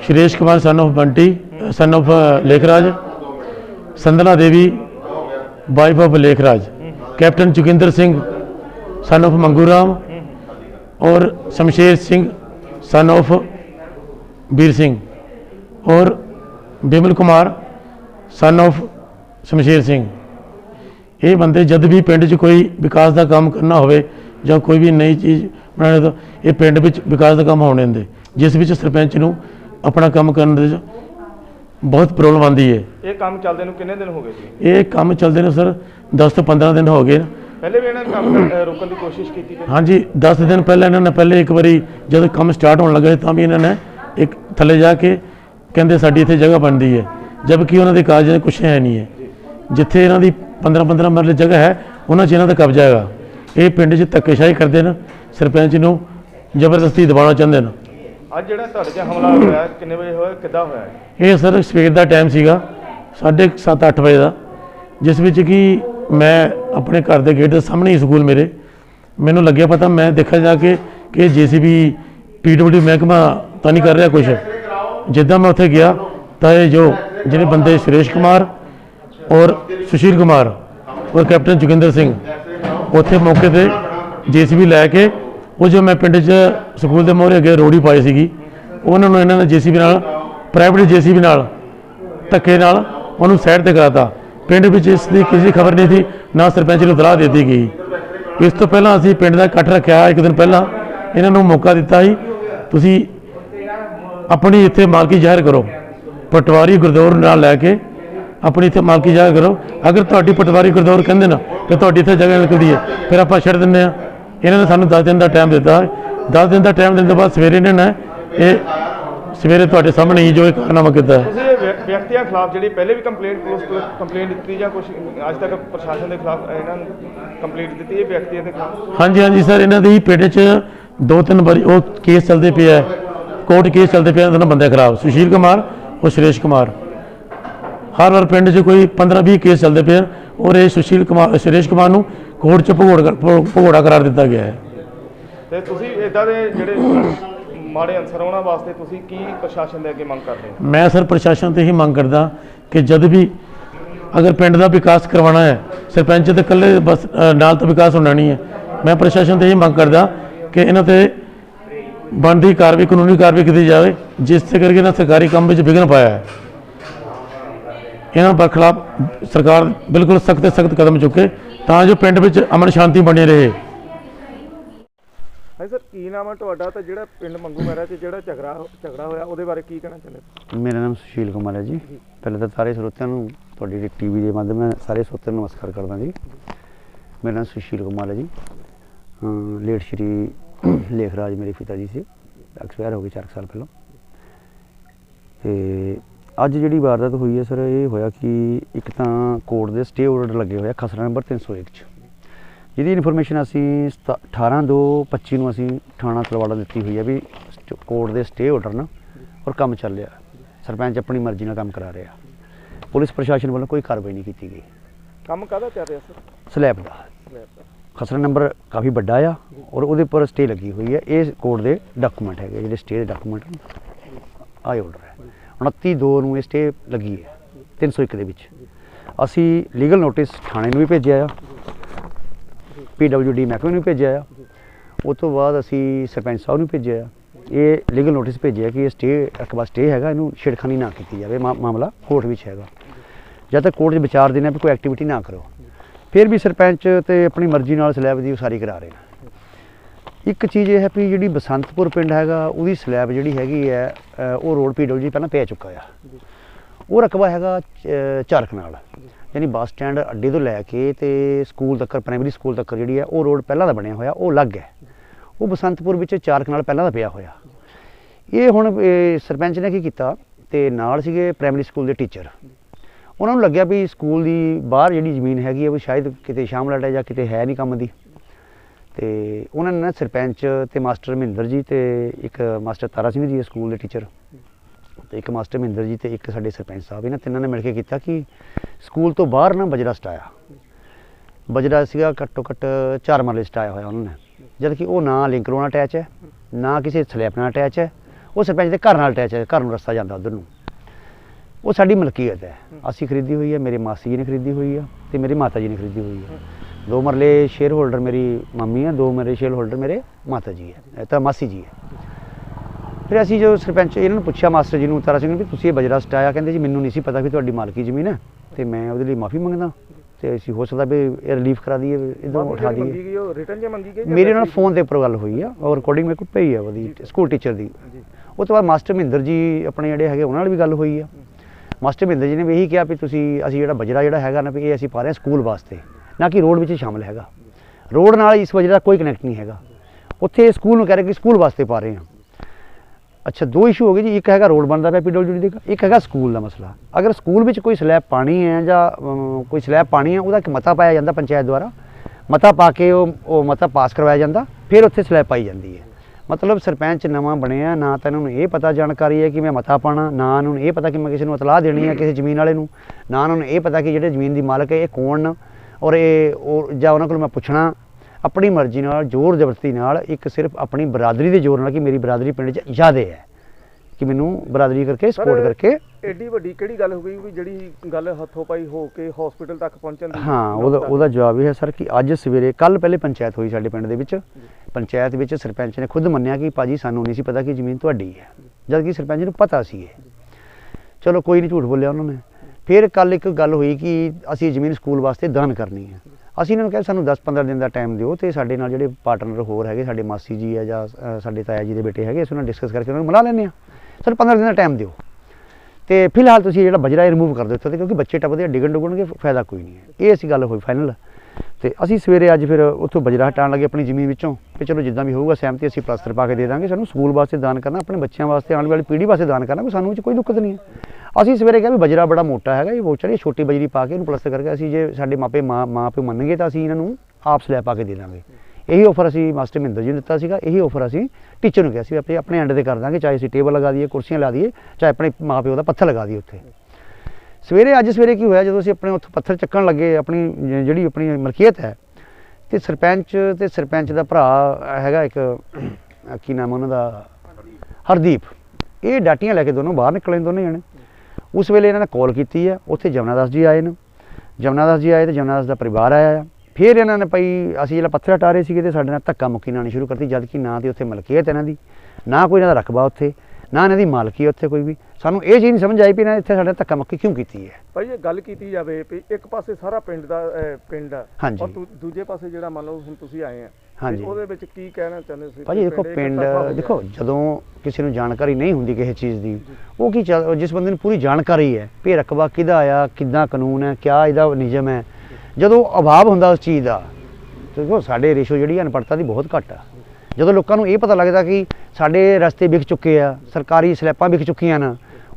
Shresh Kumar son of Bunty son of Lekhraj Sandna Devi wife of Lekhraj captain Joginder Singh son of Mangu Ram ਔਰ ਸ਼ਮਸ਼ੇਰ ਸਿੰਘ ਸਨ of ਵੀਰ ਸਿੰਘ ਔਰ ਬਿਮਲ ਕੁਮਾਰ ਸਨ of ਸ਼ਮਸ਼ੇਰ ਸਿੰਘ ਇਹ ਬੰਦੇ ਜਦ ਵੀ ਪਿੰਡ 'ਚ ਕੋਈ ਵਿਕਾਸ ਦਾ ਕੰਮ ਕਰਨਾ ਹੋਵੇ ਜਾਂ ਕੋਈ ਵੀ ਨਈ ਚੀਜ਼ ਬਣਾਉਣੀ ਤਾਂ ਇਹ ਪਿੰਡ ਵਿੱਚ ਵਿਕਾਸ ਦਾ ਕੰਮ ਹੋਣ ਨਹੀਂ ਦਿੰਦੇ। ਜਿਸ ਵਿੱਚ ਸਰਪੰਚ ਨੂੰ ਆਪਣਾ ਕੰਮ ਕਰਨ ਦੇ ਬਹੁਤ ਪ੍ਰੋਬਲਮ ਆਉਂਦੀ ਹੈ। ਇਹ ਕੰਮ ਚੱਲਦੇ ਨੂੰ ਕਿੰਨੇ ਦਿਨ ਹੋ ਗਏ ਜੀ? ਇਹ ਕੰਮ ਚੱਲਦੇ ਨੇ ਸਰ 10 ਤੋਂ 15 ਦਿਨ ਹੋ ਗਏ। ਨੇ। ਪਹਿਲੇ ਵੀ ਇਹਨਾਂ ਨੇ ਕੰਮ ਕਰ- ਅਹ ਰੋਕਣ ਦੀ ਕੋਸ਼ਿਸ਼ ਕੀਤੀ ਤੇ ਹਾਂਜੀ 10 ਦਿਨ ਪਹਿਲਾਂ ਇਹਨਾਂ ਨੇ ਪਹਿਲੇ ਇੱਕ ਵਾਰੀ ਜਦੋਂ ਕੰਮ ਸਟਾਰਟ ਹੋਣ ਲੱਗਾ ਸੀ ਤਾਂ ਵੀ ਇਹਨਾਂ ਨੇ ਇੱਕ ਥੱਲੇ ਜਾ ਕੇ ਕਹਿੰਦੇ ਸਾਡੀ ਇੱਥੇ ਜਗ੍ਹਾ ਬਣਦੀ ਹੈ। ਜਦਕਿ ਉਹਨਾਂ ਦੇ ਕਾਗਜ਼ਾਂ 'ਚ ਕੁਛ ਹੈ ਨਹੀਂ ਹੈ। ਜਿੱਥੇ ਇਹਨਾਂ ਦੀ 15 15 ਮਰਲੇ ਜਗ੍ਹਾ ਹੈ ਉਹਨਾਂ 'ਚ ਇਹਨਾਂ ਦਾ ਕਬਜ਼ਾ ਹੈਗਾ। ਇਹ ਪਿੰਡ 'ਚ ਧੱਕੇਸ਼ਾਹੀ ਕਰਦੇ ਨੇ। ਸਰਪੰਚ ਨੂੰ ਜ਼ਬਰਦਸਤੀ ਦਬਾਉਣਾ ਚਾਹੁੰਦੇ ਨੇ। ਅੱਜ ਜਿਹੜਾ ਤੁਹਾਡੇ ਤੇ ਹਮਲਾ ਹੋਇਆ, ਕਿੰਨੇ ਵਜੇ ਹੋਇਆ, ਕਿੱਦਾਂ ਹੋਇਆ? ਇਹ ਸਰ ਸਵੇਰ ਦਾ ਟਾਈਮ ਸੀਗਾ, ਸਾਢੇ 7-8 ਵਜੇ ਦਾ, ਜਿਸ ਵਿੱਚ ਕਿ ਮੈਂ ਆਪਣੇ ਘਰ ਦੇ ਗੇਟ ਦੇ ਸਾਹਮਣੇ ਹੀ ਸਕੂਲ ਮੇਰੇ, ਮੈਨੂੰ ਲੱਗਿਆ ਪਤਾ, ਮੈਂ ਦੇਖਿਆ ਜਾ ਕੇ ਕਿ ਜੀਸੀਬੀ ਪੀਡਬਲਯੂ ਮਹਿਕਮਾ ਤਾਂ ਨਹੀਂ ਕਰ ਰਿਹਾ ਕੁਝ ਜਿੱਦਾਂ ਮੈਂ ਉੱਥੇ ਗਿਆ, ਤਾਂ ਇਹ ਜੋ ਜਿਹੜੇ ਬੰਦੇ ਸੁਰੇਸ਼ ਕੁਮਾਰ ਔਰ ਸੁਸ਼ੀਲ ਕੁਮਾਰ ਔਰ ਕੈਪਟਨ ਜੋਗਿੰਦਰ ਸਿੰਘ, ਉੱਥੇ ਮੌਕੇ ਤੇ ਜੀਸੀਬੀ ਲੈ ਕੇ ਉਹ ਜੋ ਮੈਂ ਪਿੰਡ 'ਚ ਸਕੂਲ ਦੇ ਮੋਹਰੇ ਅੱਗੇ ਰੋੜੀ ਪਾਈ ਸੀਗੀ, ਉਹਨਾਂ ਨੂੰ ਇਹਨਾਂ ਨੇ ਜੀਸੀਬੀ ਨਾਲ, ਪ੍ਰਾਈਵੇਟ ਜੀਸੀਬੀ ਨਾਲ, ਧੱਕੇ ਨਾਲ ਉਹਨੂੰ ਸਾਈਡ ਤੇ ਕਰਾਤਾ। ਪਿੰਡ ਵਿੱਚ ਇਸ ਦੀ ਕਿਸੇ ਖਬਰ ਨਹੀਂ ਸੀ, ਨਾ ਸਰਪੰਚ ਨੂੰ ਇਤਲਾਹ ਦਿੱਤੀ ਗਈ। ਇਸ ਤੋਂ ਪਹਿਲਾਂ ਅਸੀਂ ਪਿੰਡ ਦਾ ਇਕੱਠ ਰੱਖਿਆ, ਇੱਕ ਦਿਨ ਪਹਿਲਾਂ ਇਹਨਾਂ ਨੂੰ ਮੌਕਾ ਦਿੱਤਾ ਸੀ, ਤੁਸੀਂ ਆਪਣੀ ਇੱਥੇ ਮਾਲਕੀ ਜ਼ਾਹਿਰ ਕਰੋ। ਪਟਵਾਰੀ ਗੁਰਦੌਰ ਨਾਲ ਲੈ ਕੇ ਆਪਣੀ ਇੱਥੇ ਮਾਲਕੀ ਜ਼ਾਹਿਰ ਕਰੋ। ਅਗਰ ਤੁਹਾਡੀ ਪਟਵਾਰੀ ਗੁਰਦੌਰ ਕਹਿੰਦੇ ਨਾ ਕਿ ਤੁਹਾਡੀ ਇੱਥੇ ਜਗ੍ਹਾ ਨਿਕਲਦੀ ਹੈ, ਫਿਰ ਆਪਾਂ ਛੱਡ ਦਿੰਦੇ ਆ ਇਹਨਾਂ ਨੇ ਸਾਨੂੰ 10 ਦਿਨ ਦਾ ਟਾਈਮ ਦਿੱਤਾ। 10 ਦਿਨ ਦਾ ਟਾਈਮ ਦੇਣ ਤੋਂ ਬਾਅਦ ਸਵੇਰੇ ਇਹਨਾਂ ਨੇ ਇਹ ਸਵੇਰੇ ਤੁਹਾਡੇ ਸਾਹਮਣੇ ਹੀ ਜੋ ਇਹ ਕਾਰਨਾਮਾ ਕੀਤਾ। ਹੈ ਵਿਅ- ਵਿਅਕਤੀਆਂ ਖਿਲਾਫ ਜਿਹੜੀ ਪਹਿਲੇ ਵੀ ਕੰਪਲੇਂਟ ਪੁਲਿਸ ਕੋਲ ਕੰਪਲੇਂਟ ਦਿੱਤੀ ਜਾਂ ਕੁਝ ਅੱਜ ਤੱਕ ਪ੍ਰਸ਼ਾਸਨ ਦੇ ਖਿਲਾਫ ਇਹਨਾਂ ਨੂੰ ਕੰਪਲੇਂਟ ਦਿੱਤੀ ਇਹ ਵਿਅਕਤੀਆਂ ਦੇ ਖਿਲਾਫ? ਹਾਂਜੀ ਹਾਂਜੀ ਸਰ ਇਹਨਾਂ ਦੀ ਪਿੰਡ 'ਚ ਦੋ ਤਿੰਨ ਵਾਰੀ ਉਹ ਕੇਸ ਚੱਲਦੇ ਪਿਆ ਹੈ ਕੋਰਟ ਕੇਸ ਚੱਲਦੇ ਪਿਆ ਇਹਨਾਂ ਬੰਦੇ ਖਰਾਬ। ਸੁਸ਼ੀਲ ਕੁਮਾਰ ਔਰ ਸੁਰੇਸ਼ ਕੁਮਾਰ। ਹਰ ਵਾਰ ਪਿੰਡ 'ਚ ਕੋਈ 15 20 ਕੇਸ ਚੱਲਦੇ ਪਏ ਹਨ ਔਰ ਇਹ ਸੁਸ਼ੀਲ ਕੁਮਾਰ ਸੁਰੇਸ਼ ਕੁਮਾਰ ਨੂੰ ਕੋਰਟ 'ਚ ਭਗੌੜ ਭਗੌੜਾ ਕਰਾਰ ਦਿੱਤਾ ਗਿਆ ਹੈ। ਤੇ ਤੁਸੀਂ ਇਦਾਂ ਦੇ ਜਿਹੜੇ ਮਾੜੇ ਅਨਸਰ ਉਹਨਾਂ ਵਾਸਤੇ ਤੁਸੀਂ ਕੀ ਪ੍ਰਸ਼ਾਸਨ ਦੇ ਅੱਗੇ ਮੰਗ ਕਰਦੇ ਹੋ? ਮੈਂ ਸਰ ਪ੍ਰਸ਼ਾਸਨ ਤੇ ਹੀ ਮੰਗ ਕਰਦਾ ਕਿ ਜਦ ਵੀ ਅਗਰ ਪਿੰਡ ਦਾ ਵਿਕਾਸ ਕਰਵਾਉਣਾ ਹੈ ਸਰਪੰਚ ਤੇ ਇਕੱਲੇ ਬਸ ਨਾਲ ਤਾਂ ਵਿਕਾਸ ਹੋਣਾ ਨਹੀਂ ਹੈ। ਮੈਂ ਪ੍ਰਸ਼ਾਸਨ ਤੇ ਹੀ ਮੰਗ ਕਰਦਾ ਕਿ ਇਹਨਾਂ ਤੇ ਬਣਦੀ ਕਾਰਵਾਈ ਕਾਨੂੰਨੀ ਕਾਰਵਾਈ ਕੀਤੀ ਜਾਵੇ ਜਿਸ ਤੇ ਕਰਕੇ ਇਹਨਾਂ ਸਰਕਾਰੀ ਕੰਮ ਵਿੱਚ ਵਿਘਨ ਪਾਇਆ ਹੈ। ਇਹਨਾਂ ਬਰਖਲਾਫ ਸਰਕਾਰ ਬਿਲਕੁਲ ਸਖਤ ਸਖਤ ਕਦਮ ਚੁੱਕੇ। ਤਾਂ ਜੋ ਪਿੰਡ ਵਿੱਚ ਅਮਨ ਸ਼ਾਂਤੀ ਬਣੀ ਰਹੇ। ਹਾਂ ਸਰ ਕੀ ਨਾਮ ਹੈ ਤੁਹਾਡਾ ਤੇ ਜਿਹੜਾ ਪਿੰਡ ਮੰਗੂ ਮਹਿਰਾ 'ਚ ਜਿਹੜਾ ਝਗੜਾ ਝਗੜਾ ਹੋਇਆ ਉਹਦੇ ਬਾਰੇ ਕੀ ਕਹਿਣਾ ਚਾਹੁੰਦੇ ਹੋ? ਮੇਰਾ ਨਾਮ ਸੁਸ਼ੀਲ ਕੁਮਾਰ ਹੈ ਜੀ। ਪਹਿਲਾਂ ਤਾਂ ਸਾਰੇ ਸਰੋਤਿਆਂ ਨੂੰ ਤੁਹਾਡੀ ਟੀਵੀ ਦੇ ਮਾਧਿਅਮ ਨਾਲ ਸਾਰੇ ਸਰੋਤਿਆਂ ਨੂੰ ਨਮਸਕਾਰ ਕਰਦਾ ਜੀ। ਮੇਰਾ ਨਾਮ ਸੁਸ਼ੀਲ ਕੁਮਾਰ ਹੈ ਜੀ। ਲੇਟ ਸ਼੍ਰੀ ਲੇਖਰਾਜ ਮੇਰੇ ਪਿਤਾ ਜੀ ਸੀ। ਐਕਸਪਾਇਰ ਹੋ ਗਏ 4 ਸਾਲ ਪਹਿਲਾਂ। ਤੇ ਅੱਜ ਜਿਹੜੀ ਵਾਰਦਾਤ ਹੋਈ ਹੈ ਸਰ ਇਹ ਹੋਇਆ ਕਿ ਇੱਕ ਤਾਂ ਕੋਰਟ ਦੇ ਸਟੇ ਆਰਡਰ ਲੱਗੇ ਹੋਇਆ ਖਸਰਾ ਨੰਬਰ 301 ਚ। ਇਹਦੀ ਇਨਫੋਰਮੇਸ਼ਨ ਅਸੀਂ 18 ਦੋ 25 ਨੂੰ ਅਸੀਂ ਥਾਣਾ ਤਲਵਾੜਾ ਦਿੱਤੀ ਹੋਈ ਹੈ ਵੀ ਕੋਰਟ ਦੇ ਸਟੇ ਆਰਡਰ ਨਾਲ ਔਰ ਕੰਮ ਚੱਲ ਰਿਹਾ। ਸਰਪੰਚ ਆਪਣੀ ਮਰਜ਼ੀ ਨਾਲ ਕੰਮ ਕਰਾ ਰਿਹਾ। ਪੁਲਿਸ ਪ੍ਰਸ਼ਾਸਨ ਵੱਲੋਂ ਕੋਈ ਕਾਰਵਾਈ ਨਹੀਂ ਕੀਤੀ ਗਈ। ਕੰਮ ਕਾਹਦਾ ਚੱਲ ਰਿਹਾ ਸਰ? ਸਲੈਬ ਦਾ। ਖਸਰਾ ਨੰਬਰ ਕਾਫੀ ਵੱਡਾ ਆ ਔਰ ਉਹਦੇ ਉੱਪਰ ਸਟੇ ਲੱਗੀ ਹੋਈ ਹੈ ਇਹ ਕੋਰਟ ਦੇ ਡਾਕੂਮੈਂਟ ਹੈਗੇ ਜਿਹੜੇ ਸਟੇ ਦੇ ਡਾਕੂਮੈਂਟ ਆਈ ਆਰਡਰ ਹੈ। 29 ਦੋ ਨੂੰ ਇਹ ਸਟੇ ਲੱਗੀ ਹੈ 301 ਦੇ ਵਿੱਚ। ਅਸੀਂ ਲੀਗਲ ਨੋਟਿਸ ਥਾਣੇ ਨੂੰ ਵੀ ਭੇਜਿਆ ਆ ਡੀ ਮਹਿਕਮੇ ਨੂੰ ਵੀ ਭੇਜਿਆ ਆ। ਉਸ ਤੋਂ ਬਾਅਦ ਅਸੀਂ ਸਰਪੰਚ ਸਾਹਿਬ ਨੂੰ ਭੇਜਿਆ ਆ। ਇਹ ਲੀਗਲ ਨੋਟਿਸ ਭੇਜਿਆ ਕਿ ਇਹ ਸਟੇ ਰਕਬਾ ਸਟੇ ਹੈਗਾ, ਇਹਨੂੰ ਛੇੜਖਾਨੀ ਨਾ ਕੀਤੀ ਜਾਵੇ, ਮਾ- ਮਾਮਲਾ ਕੋਰਟ ਵਿੱਚ ਹੈਗਾ। ਜਦ ਤੱਕ ਕੋਰਟ 'ਚ ਵਿਚਾਰ ਦੇਣਾ ਵੀ ਕੋਈ ਐਕਟੀਵਿਟੀ ਨਾ ਕਰੋ ਫਿਰ ਵੀ ਸਰਪੰਚ ਤੇ ਆਪਣੀ ਮਰਜ਼ੀ ਨਾਲ ਸਲੈਬ ਦੀ ਉਸਾਰੀ ਕਰਾ ਰਹੇ ਨੇ। ਇੱਕ ਚੀਜ਼ ਇਹ ਹੈ ਵੀ ਜਿਹੜੀ ਬਸੰਤਪੁਰ ਪਿੰਡ ਹੈਗਾ ਉਹਦੀ ਸਲੈਬ ਜਿਹੜੀ ਹੈਗੀ ਹੈ ਉਹ ਰੋਡ ਪੀਡਬਲਯੂ ਪਹਿਲਾਂ ਪੈ ਚੁੱਕਾ ਆ। ਉਹ ਰਕਬਾ ਹੈਗਾ ਅ, ਚਾਰ ਕਨਾਲ ਯਾਨੀ ਬੱਸ ਸਟੈਂਡ ਅੱਡੇ ਤੋਂ ਲੈ ਕੇ ਤੇ ਸਕੂਲ ਤੱਕ ਪ੍ਰਾਇਮਰੀ ਸਕੂਲ ਤੱਕ ਜਿਹੜੀ ਹੈ ਉਹ ਰੋਡ ਪਹਿਲਾਂ ਦਾ ਬਣਿਆ ਹੋਇਆ ਉਹ ਅਲੱਗ ਹੈ। ਉਹ ਬਸੰਤਪੁਰ ਵਿੱਚ ਚਾਰ ਕਨਾਲ ਪਹਿਲਾਂ ਦਾ ਪਿਆ ਹੋਇਆ। ਇਹ ਹੁਣ ਸਰਪੰਚ ਨੇ ਕੀ ਕੀਤਾ ਤੇ ਨਾਲ ਸੀਗੇ ਪ੍ਰਾਇਮਰੀ ਸਕੂਲ ਦੇ ਟੀਚਰ। ਉਹਨਾਂ ਨੂੰ ਲੱਗਿਆ ਵੀ ਸਕੂਲ ਦੀ ਬਾਹਰ ਜਿਹੜੀ ਜ਼ਮੀਨ ਹੈਗੀ ਹੈ ਉਹ ਸ਼ਾਇਦ ਕਿਤੇ ਸ਼ਾਮਲਾਟ ਹੈ ਜਾਂ ਕਿਤੇ ਹੈ ਨਹੀਂ ਕੰਮ ਦੀ। ਤੇ ਉਹਨਾਂ ਨੇ ਨਾ ਸਰਪੰਚ ਤੇ ਮਾਸਟਰ ਮਹਿੰਦਰ ਜੀ ਤੇ ਇੱਕ ਮਾਸਟਰ ਤਾਰਾ ਸਿੰਘ ਜੀ ਹੈ ਸਕੂਲ ਦੇ ਟੀਚਰ ਤੇ ਇੱਕ ਮਾਸਟਰ ਮਹਿੰਦਰ ਜੀ ਤੇ ਇੱਕ ਸਾਡੇ ਸਰਪੰਚ ਸਾਹਿਬ ਇਹਨਾਂ ਤਿੰਨਾਂ ਨੇ ਮਿਲ ਕੇ ਕੀਤਾ ਕਿ ਸਕੂਲ ਤੋਂ ਬਾਹਰ ਨਾ ਬਜਰਾ ਸਟਾਇਆ। ਬਜਰਾ ਸੀਗਾ ਘੱਟੋ ਘੱਟ ਚਾਰ ਮਰਲੇ ਸਟਾਇਆ ਹੋਇਆ ਉਹਨਾਂ ਨੇ। ਜਦ ਕਿ ਉਹ ਨਾ ਲਿੰਕ ਨਾਲ ਅਟੈਚ ਹੈ, ਨਾ ਕਿਸੇ ਸਲੈਬ ਨਾਲ ਅਟੈਚ ਹੈ, ਉਹ ਸਰਪੰਚ ਦੇ ਘਰ ਨਾਲ ਅਟੈਚ ਹੈ, ਘਰ ਨੂੰ ਰਸਤਾ ਜਾਂਦਾ ਉਧਰ ਨੂੰ। ਉਹ ਸਾਡੀ ਮਲਕੀਅਤ ਹੈ। ਅਸੀਂ ਖਰੀਦੀ ਹੋਈ ਹੈ, ਮੇਰੇ ਮਾਸੀ ਜੀ ਨੇ ਖਰੀਦੀ ਹੋਈ ਹੈ ਤੇ ਮੇਰੀ ਮਾਤਾ ਜੀ ਨੇ ਖਰੀਦੀ ਹੋਈ ਹੈ ਦੋ ਮਰਲੇ ਸ਼ੇਅਰ ਹੋਲਡਰ ਮੇਰੀ ਮੰਮੀ ਹੈ ਦੋ ਮਰਲੇ ਸ਼ੇਅਰ ਹੋਲਡਰ ਮੇਰੇ ਮਾਤਾ ਜੀ ਹੈ ਤਾਂ ਮਾਸੀ ਜੀ ਹੈ ਫਿਰ ਅਸੀਂ ਜੋ ਸਰਪੰਚ ਇਹਨਾਂ ਨੂੰ ਪੁੱਛਿਆ ਮਾਸਟਰ ਜੀ ਨੂੰ ਤਾਰਾ ਸਿੰਘ ਨੂੰ ਵੀ ਤੁਸੀਂ ਇਹ ਬਜਰਾ ਸਟਾਇਆ ਕਹਿੰਦੇ ਜੀ ਮੈਨੂੰ ਨਹੀਂ ਸੀ ਪਤਾ ਵੀ ਤੁਹਾਡੀ ਮਾਲਕੀ ਜ਼ਮੀਨ ਹੈ ਤੇ ਮੈਂ ਉਹਦੇ ਲਈ ਮਾਫੀ ਮੰਗਦਾ ਤੇ ਅਸੀਂ ਹੋ ਸਕਦਾ ਵੀ ਇਹ ਰਿਲੀਫ ਕਰਾ ਦਈਏ ਇਦੋਂ ਉਠਾ ਦਈਏ ਰਿਟਰਨ ਜੇ ਮੰਗੀ ਗਈ ਮੇਰੇ ਨਾਲ? ਫੋਨ ਦੇ ਉੱਪਰ ਗੱਲ ਹੋਈ ਆ ਔਰ ਰਿਕਾਰਡਿੰਗ ਮੇਰੇ ਕੋਲ ਪਈ ਆ ਉਹਦੀ ਸਕੂਲ ਟੀਚਰ ਦੀ ਉਹ ਤੋਂ ਬਾਅਦ ਮਾਸਟਰ ਮਹਿੰਦਰ ਜੀ ਆਪਣੇ ਜਿਹੜੇ ਹੈਗੇ ਉਹਨਾਂ ਨਾਲ ਵੀ ਗੱਲ ਹੋਈ ਆ ਮਾਸਟਰ ਮਹਿੰਦਰ ਜੀ ਨੇ ਵੀ ਇਹੀ ਕਿਹਾ ਵੀ ਤੁਸੀਂ ਅਸੀਂ ਜਿਹੜਾ ਬਜਰਾ ਜਿਹੜਾ ਹੈਗਾ ਨਾ ਵੀ ਇਹ ਅਸੀਂ ਪਾ ਰਹੇ ਸਕੂਲ ਵਾਸਤੇ ਨਾ ਕਿ ਰੋਡ ਵਿੱਚ ਸ਼ਾਮਲ ਹੈਗਾ। ਰੋਡ ਨਾਲ ਇਸ ਵਜ੍ਹਾ ਦਾ ਕੋਈ ਕਨੈਕਟ ਨਹੀਂ ਹੈਗਾ। ਉੱਥੇ ਸਕੂਲ ਨੂੰ ਕਹਿ ਰਹੇ ਕਿ ਸਕੂਲ ਵਾਸਤੇ ਪਾ ਰਹੇ ਹਾਂ। ਅੱਛਾ, ਦੋ ਇਸ਼ੂ ਹੋ ਗਏ ਜੀ। ਇੱਕ ਹੈਗਾ ਰੋਡ ਬਣਦਾ ਪਿਆ ਪੀਡਬਲਯੂਡੀ ਦਾ ਇੱਕ ਹੈਗਾ ਸਕੂਲ ਦਾ ਮਸਲਾ। ਅਗਰ ਸਕੂਲ ਵਿੱਚ ਕੋਈ ਸਲੈਬ ਪਾਣੀ ਹੈ ਜਾਂ ਕੋਈ ਸਲੈਬ ਪਾਣੀ ਹੈ, ਉਹਦਾ ਇੱਕ ਮਤਾ ਪਾਇਆ ਜਾਂਦਾ ਪੰਚਾਇਤ ਦੁਆਰਾ। ਮਤਾ ਪਾ ਕੇ ਉਹ ਉਹ ਮਤਾ ਪਾਸ ਕਰਵਾਇਆ ਜਾਂਦਾ, ਫਿਰ ਉੱਥੇ ਸਲੈਬ ਪਾਈ ਜਾਂਦੀ ਹੈ। ਮਤਲਬ ਸਰਪੰਚ ਨਵਾਂ ਬਣਿਆ, ਨਾ ਤਾਂ ਇਹਨਾਂ ਨੂੰ ਇਹ ਪਤਾ ਜਾਣਕਾਰੀ ਹੈ ਕਿ ਮੈਂ ਮਤਾ ਪਾਣਾ ਨਾ ਇਹਨਾਂ ਨੂੰ ਇਹ ਪਤਾ ਕਿ ਮੈਂ ਕਿਸੇ ਨੂੰ ਇਤਲਾਹ ਦੇਣੀ ਹੈ ਕਿਸੇ ਜ਼ਮੀਨ ਵਾਲੇ ਨੂੰ, ਨਾ ਉਹਨਾਂ ਨੂੰ ਇਹ ਪਤਾ ਕਿ ਜਿਹੜੇ ਜ਼ਮੀਨ ਦੀ ਮਾਲਕ ਹੈ, ਇਹ ਕੌਣ ਨੇ ਔਰ ਇਹ ਉਹ ਜਾਂ ਉਹਨਾਂ ਕੋਲ ਮੈਂ ਪੁੱਛਣਾ ਆਪਣੀ ਮਰਜ਼ੀ ਨਾਲ ਜ਼ੋਰ ਜ਼ਬਰਦਸਤੀ ਨਾਲ ਇੱਕ ਸਿਰਫ ਆਪਣੀ ਬਰਾਦਰੀ ਦੇ ਜ਼ੋਰ ਨਾਲ ਕਿ ਮੇਰੀ ਬਰਾਦਰੀ ਪਿੰਡ 'ਚ ਜ਼ਿਆਦਾ ਹੈ ਕਿ ਮੈਨੂੰ ਬਰਾਦਰੀ ਕਰਕੇ ਸਪੋਰਟ ਕਰਕੇ ਐਡੀ ਵੱਡੀ ਕਿਹੜੀ ਗੱਲ ਹੋ ਗਈ ਵੀ ਜਿਹੜੀ ਗੱਲ ਹੱਥੋਂ ਪਾਈ ਹੋ ਕੇ ਹਸਪੀਟਲ ਤੱਕ ਪਹੁੰਚਣ ਦੀ? ਹਾਂ ਉਹਦਾ ਉਹਦਾ ਜਵਾਬ ਇਹ ਹੈ ਸਰ ਕਿ ਅੱਜ ਸਵੇਰੇ ਕੱਲ ਪਹਿਲੇ ਪੰਚਾਇਤ ਹੋਈ ਸਾਡੇ ਪਿੰਡ ਦੇ ਵਿੱਚ। ਪੰਚਾਇਤ ਵਿੱਚ ਸਰਪੰਚ ਨੇ ਖੁਦ ਮੰਨਿਆ ਕਿ ਭਾਜੀ ਸਾਨੂੰ ਨਹੀਂ ਸੀ ਪਤਾ ਕਿ ਜ਼ਮੀਨ ਤੁਹਾਡੀ ਹੈ ਜਦ ਕਿ ਸਰਪੰਚ ਨੂੰ ਪਤਾ ਸੀ ਇਹ। ਚਲੋ ਕੋਈ ਨਹੀਂ ਝੂਠ ਬੋਲਿਆ ਉਹਨਾਂ ਨੇ। ਫਿਰ ਕੱਲ ਇੱਕ ਗੱਲ ਹੋਈ ਕਿ ਅਸੀਂ ਇਹ ਜ਼ਮੀਨ ਸਕੂਲ ਵਾਸਤੇ ਦਾਨ ਕਰਨੀ ਹੈ। ਅਸੀਂ ਇਹਨਾਂ ਨੂੰ ਕਿਹਾ ਸਾਨੂੰ 10-15 ਦਿਨ ਦਾ ਟਾਈਮ ਦਿਓ ਤੇ ਸਾਡੇ ਨਾਲ ਜਿਹੜੇ ਪਾਰਟਨਰ ਹੋਰ ਹੈਗੇ, ਸਾਡੇ ਮਾਸੀ ਜੀ ਹੈ ਜਾਂ ਸਾਡੇ ਤਾਇਆ ਜੀ ਦੇ ਬੇਟੇ ਹੈਗੇ, ਅਸੀਂ ਉਹਨਾਂ ਨਾਲ ਡਿਸਕਸ ਕਰਕੇ ਉਹਨਾਂ ਨੂੰ ਮਿਲਾ ਲੈਂਦੇ ਆ ਸਾਨੂੰ 15 ਦਿਨ ਦਾ ਟਾਈਮ ਦਿਓ। ਤੇ ਫਿਲਹਾਲ ਤੁਸੀਂ ਜਿਹੜਾ ਬਜਰਾ ਰਿਮੂਵ ਕਰ ਦਿਓ ਇੱਥੋਂ ਤੇ ਕਿਉਂਕਿ ਬੱਚੇ ਟੱਪਦੇ ਆ, ਡਿੱਗਣ ਡੁੱਗਣਗੇ ਫਾਇਦਾ ਕੋਈ ਨਹੀਂ ਹੈ। ਇਹ ਅਸੀਂ ਗੱਲ ਹੋਈ ਫਾਈਨਲ ਤੇ ਅਸੀਂ ਸਵੇਰੇ ਅੱਜ ਫਿਰ ਉੱਥੋਂ ਬਜਰਾ ਹਟਾਉਣ ਲੱਗੇ ਆਪਣੀ ਜ਼ਮੀਨ ਵਿੱਚੋਂ ਕਿ ਚਲੋ ਜਿੱਦਾਂ ਵੀ ਹੋਊਗਾ ਸਹਿਮਤੀ ਅਸੀਂ ਪਲਾਸਟਰ ਪਾ ਕੇ ਦੇ ਦਾਂਗੇ, ਸਾਨੂੰ ਸਕੂਲ ਵਾਸਤੇ ਦਾਨ ਕਰਨਾ, ਆਪਣੇ ਬੱਚਿਆਂ ਵਾਸਤੇ, ਆਉਣ ਵਾਲੀ ਪੀੜ੍ਹੀ ਵਾਸਤੇ ਦਾਨ ਕਰਨਾ, ਕੋਈ ਸਾਨੂੰ ਵਿੱਚ ਕੋਈ ਦਿੱਕਤ ਨਹੀਂ ਹੈ। ਅਸੀਂ ਸਵੇਰੇ ਕਿਹਾ ਵੀ ਬਜਰਾ ਬੜਾ ਮੋਟਾ ਹੈਗਾ, ਇਹ ਵੋਚਰ ਇਹ ਛੋਟੀ ਬਜਰੀ ਪਾ ਕੇ ਇਹਨੂੰ ਪਲਾਸਟਰ ਕਰਕੇ ਅਸੀਂ ਜੇ ਸਾਡੇ ਮਾਪੇ ਮਾਂ ਮਾਂ ਪਿਓ ਮੰਨਗੇ ਤਾਂ ਅਸੀਂ ਇਹਨਾਂ ਨੂੰ ਆਪ ਸਲੈਬ ਪਾ ਕੇ ਦੇ ਦਾਂਗੇ। ਇਹੀ ਆਫਰ ਅਸੀਂ ਮਾਸਟਰ ਮਹਿੰਦਰ ਜੀ ਨੂੰ ਦਿੱਤਾ ਸੀਗਾ, ਇਹੀ ਆਫਰ ਅਸੀਂ ਟੀਚਰ ਨੂੰ ਕਿਹਾ ਸੀ ਵੀ ਆਪਣੇ ਆਪਣੇ ਐਂਡ ਤੇ ਕਰ ਦਾਂਗੇ, ਚਾਹੇ ਅਸੀਂ ਟੇਬਲ ਲਗਾ ਦਈਏ, ਕੁਰਸੀਆਂ ਲਾ ਦਈਏ, ਚਾਹੇ ਆਪਣੇ ਮਾਂ ਪਿਓ ਦਾ ਪੱਥਰ ਲਗਾ ਦਈਏ ਉੱਥੇ। ਸਵੇਰੇ, ਅੱਜ ਸਵੇਰੇ ਕੀ ਹੋਇਆ, ਜਦੋਂ ਅਸੀਂ ਆਪਣੇ ਉੱਥੋਂ ਪੱਥਰ ਚੱਕਣ ਲੱਗੇ, ਆਪਣੀ ਜ- ਜਿਹੜੀ ਆਪਣੀ ਮਲਕੀਅਤ ਹੈ, ਤੇ ਸਰਪੰਚ ਤੇ ਸਰਪੰਚ ਦਾ ਭਰਾ ਹੈਗਾ ਇੱਕ ਕੀ ਨਾਮ ਉਹਨਾਂ ਦਾ? ਹਰਦੀਪ। ਇਹ ਡਾਟੀਆਂ ਲੈ ਕੇ ਦੋਨੋਂ ਬਾਹਰ ਨਿਕਲੇ ਦੋਨੇ ਜਣੇ। ਉਸ ਵੇਲੇ ਇਹਨਾਂ ਨੇ ਕਾਲ ਕੀਤੀ ਹੈ, ਉੱਥੇ ਜਮਨਾ ਦਾਸ ਜੀ ਆਏ ਨੇ। ਜਮਨਾ ਦਾਸ ਜੀ ਆਏ ਤੇ ਜਮਨਾ ਦਾਸ ਦਾ ਪਰਿਵਾਰ ਆਇਆ ਆ। ਫਿਰ ਇਹਨਾਂ ਨੇ ਭਾਈ ਅਸੀਂ ਜਿਹੜਾ ਪੱਥਰ ਹਟਾ ਰਹੇ ਸੀਗੇ ਤੇ ਸਾਡੇ ਨਾਲ ਧੱਕਾ ਮੁੱਕੀ ਨਾਣੀ ਸ਼ੁਰੂ ਕਰਤੀ ਜਦ ਕਿ ਨਾ ਤੇ ਉੱਥੇ ਮਲਕੀਅਤ ਇਹਨਾਂ ਦੀ, ਨਾ ਕੋਈ ਇਹਨਾਂ ਦਾ ਰਕਬਾ ਉੱਥੇ, ਨਾ ਇਹਨਾਂ ਦੀ ਮਾਲਕੀ ਉੱਥੇ ਕੋਈ ਵੀ। ਸਾਨੂੰ ਇਹ ਚੀਜ਼ ਨਹੀਂ ਸਮਝ ਆਈ ਵੀ ਇਹਨਾਂ ਨੇ ਇੱਥੇ ਸਾਡੇ ਧੱਕਾ ਮੁੱਕੀ ਕਿਉਂ ਕੀਤੀ ਹੈ ਭਾਈ ਇਹ ਗੱਲ ਕੀਤੀ ਜਾਵੇ ਵੀ ਇੱਕ ਪਾਸੇ ਸਾਰਾ ਪਿੰਡ ਦਾ ਅਹ, ਪਿੰਡ ਆ ਹਾਂਜੀ। ਔਰ ਦੂ- ਦੂਜੇ ਪਾਸੇ ਜਿਹੜਾ ਮੰਨ ਲਓ ਹੁਣ ਤੁਸੀਂ ਆਏ ਆ ਤੇ ਹਾਂਜੀ। ਉਹਦੇ ਵਿੱਚ ਕੀ ਕਹਿਣਾ ਚਾਹੁੰਦੇ ਸੀ ਭਾਜੀ ਦੇਖੋ ਪਿੰਡ। ਦੇਖੋ ਜਦੋਂ ਕਿਸੇ ਨੂੰ ਜਾਣਕਾਰੀ ਨਹੀਂ ਹੁੰਦੀ ਕਿਸੇ ਚੀਜ਼ ਦੀ ਉਹ ਕੀ ਚੱਲ- ਜਿਸ ਬੰਦੇ ਨੂੰ ਪੂਰੀ ਜਾਣਕਾਰੀ ਹੈ ਵੀ ਇਹ ਰਕਬਾ ਕਿਹਦਾ ਆ ਕਿੱਦਾਂ ਕਾਨੂੰਨ ਹੈ ਕਿਆ ਇਹਦਾ ਨਿਯਮ ਹੈ ਜਦੋਂ ਅਭਾਵ ਹੁੰਦਾ ਉਸ ਚੀਜ਼ ਦਾ ਤੇ ਦੇਖੋ ਸਾਡੇ ਰੇਸ਼ੋ ਜਿਹੜੀ ਹੈ ਅਨਪੜਤਾ ਦੀ ਬਹੁਤ ਘੱਟ ਆ ਜਦੋਂ ਲੋਕਾਂ ਨੂੰ ਇਹ ਪਤਾ ਲੱਗਦਾ ਕਿ ਸਾਡੇ ਰਸਤੇ ਵਿਕ ਚੁੱਕੇ ਆ ਸਰਕਾਰੀ ਸਲੈਪਾਂ ਵਿਕ ਚੁੱਕੀਆਂ ਨੇ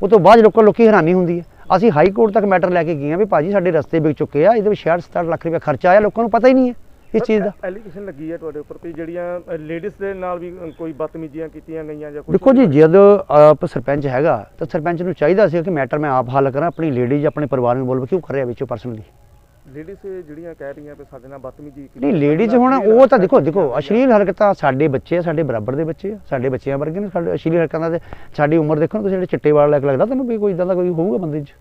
ਉਹ ਤੋਂ ਬਾਅਦ ਲੋਕਾਂ ਲੋਕੀ ਹੈਰਾਨੀ ਹੁੰਦੀ ਹੈ। ਅਸੀਂ ਹਾਈ ਕੋਰਟ ਤੱਕ ਮੈਟਰ ਲੈ ਕੇ ਗਏ ਆ ਵੀ ਭਾਜੀ ਸਾਡੇ ਰਸਤੇ ਵਿਕ ਚੁੱਕੇ ਆ ਇਹਦੇ ਵਿੱਚ 66 67 ਲੱਖ ਰੁਪਏ ਖਰਚਾ ਆਇਆ ਲੋਕਾਂ ਨੂੰ ਪਤਾ ਹੀ ਨਹੀਂ ਹੈ ਇਸ ਚੀਜ਼ ਦਾ। ਐਲੀਗੇਸ਼ਨ ਲੱਗੀ ਹੈ ਤੁਹਾਡੇ ਉੱਪਰ ਵੀ ਜਿਹੜੀਆਂ ਲੇਡੀਜ਼ ਦੇ ਨਾਲ ਵੀ ਕੋਈ ਬਦਤਮੀਜ਼ੀਆਂ ਕੀਤੀਆਂ ਗਈਆਂ ਜਾਂ ਕੁਝ ਦੇਖੋ ਜੀ ਜਦੋਂ ਆਪ ਸਰਪੰਚ ਹੈਗਾ ਤਾਂ ਸਰਪੰਚ ਨੂੰ ਚਾਹੀਦਾ ਸੀ ਕਿ ਮੈਟਰ ਮੈਂ ਆਪ ਹੱਲ ਕਰਾਂ ਆਪਣੀ ਲੇਡੀ ਆਪਣੇ ਪਰਿਵਾਰ ਨੂੰ ਬੋਲ ਕਿਉਂ ਕਰ ਰਿਹਾ ਵਿੱਚੋਂ ਪਰਸਨਲੀ ਲੇਡੀਜ਼ ਜਿਹੜੀਆਂ ਕਹਿ ਰਹੀਆਂ ਵੀ ਸਾਡੇ ਨਾਲ ਬਦਤਮੀਜ਼ੀ ਕੀਤੀ ਨਹੀਂ ਲੇਡੀਜ਼ ਹੁਣ ਉਹ ਤਾਂ ਦੇਖੋ ਦੇਖੋ ਅਸ਼ਲੀਲ ਹਰਕਤਾਂ ਸਾਡੇ ਬੱਚੇ ਆ ਸਾਡੇ ਬਰਾਬਰ ਦੇ ਬੱਚੇ ਆ ਸਾਡੇ ਬੱਚਿਆਂ ਵਰਗੇ ਨੇ ਸਾਡੇ ਅਸ਼ਲੀਲ ਹਰਕਤਾਂ ਦਾ ਸਾਡੀ ਉਮਰ ਦੇਖੋ ਤੁਸੀਂ ਜਿਹੜੇ ਚਿੱਟੇ ਵਾਲ ਲੈ ਕੇ ਲੱਗਦਾ ਤੁਹਾਨੂੰ ਵੀ ਕੋਈ ਇਦਾਂ ਦਾ ਕੋਈ ਹੋਊਗਾ ਬੰਦੇ 'ਚ?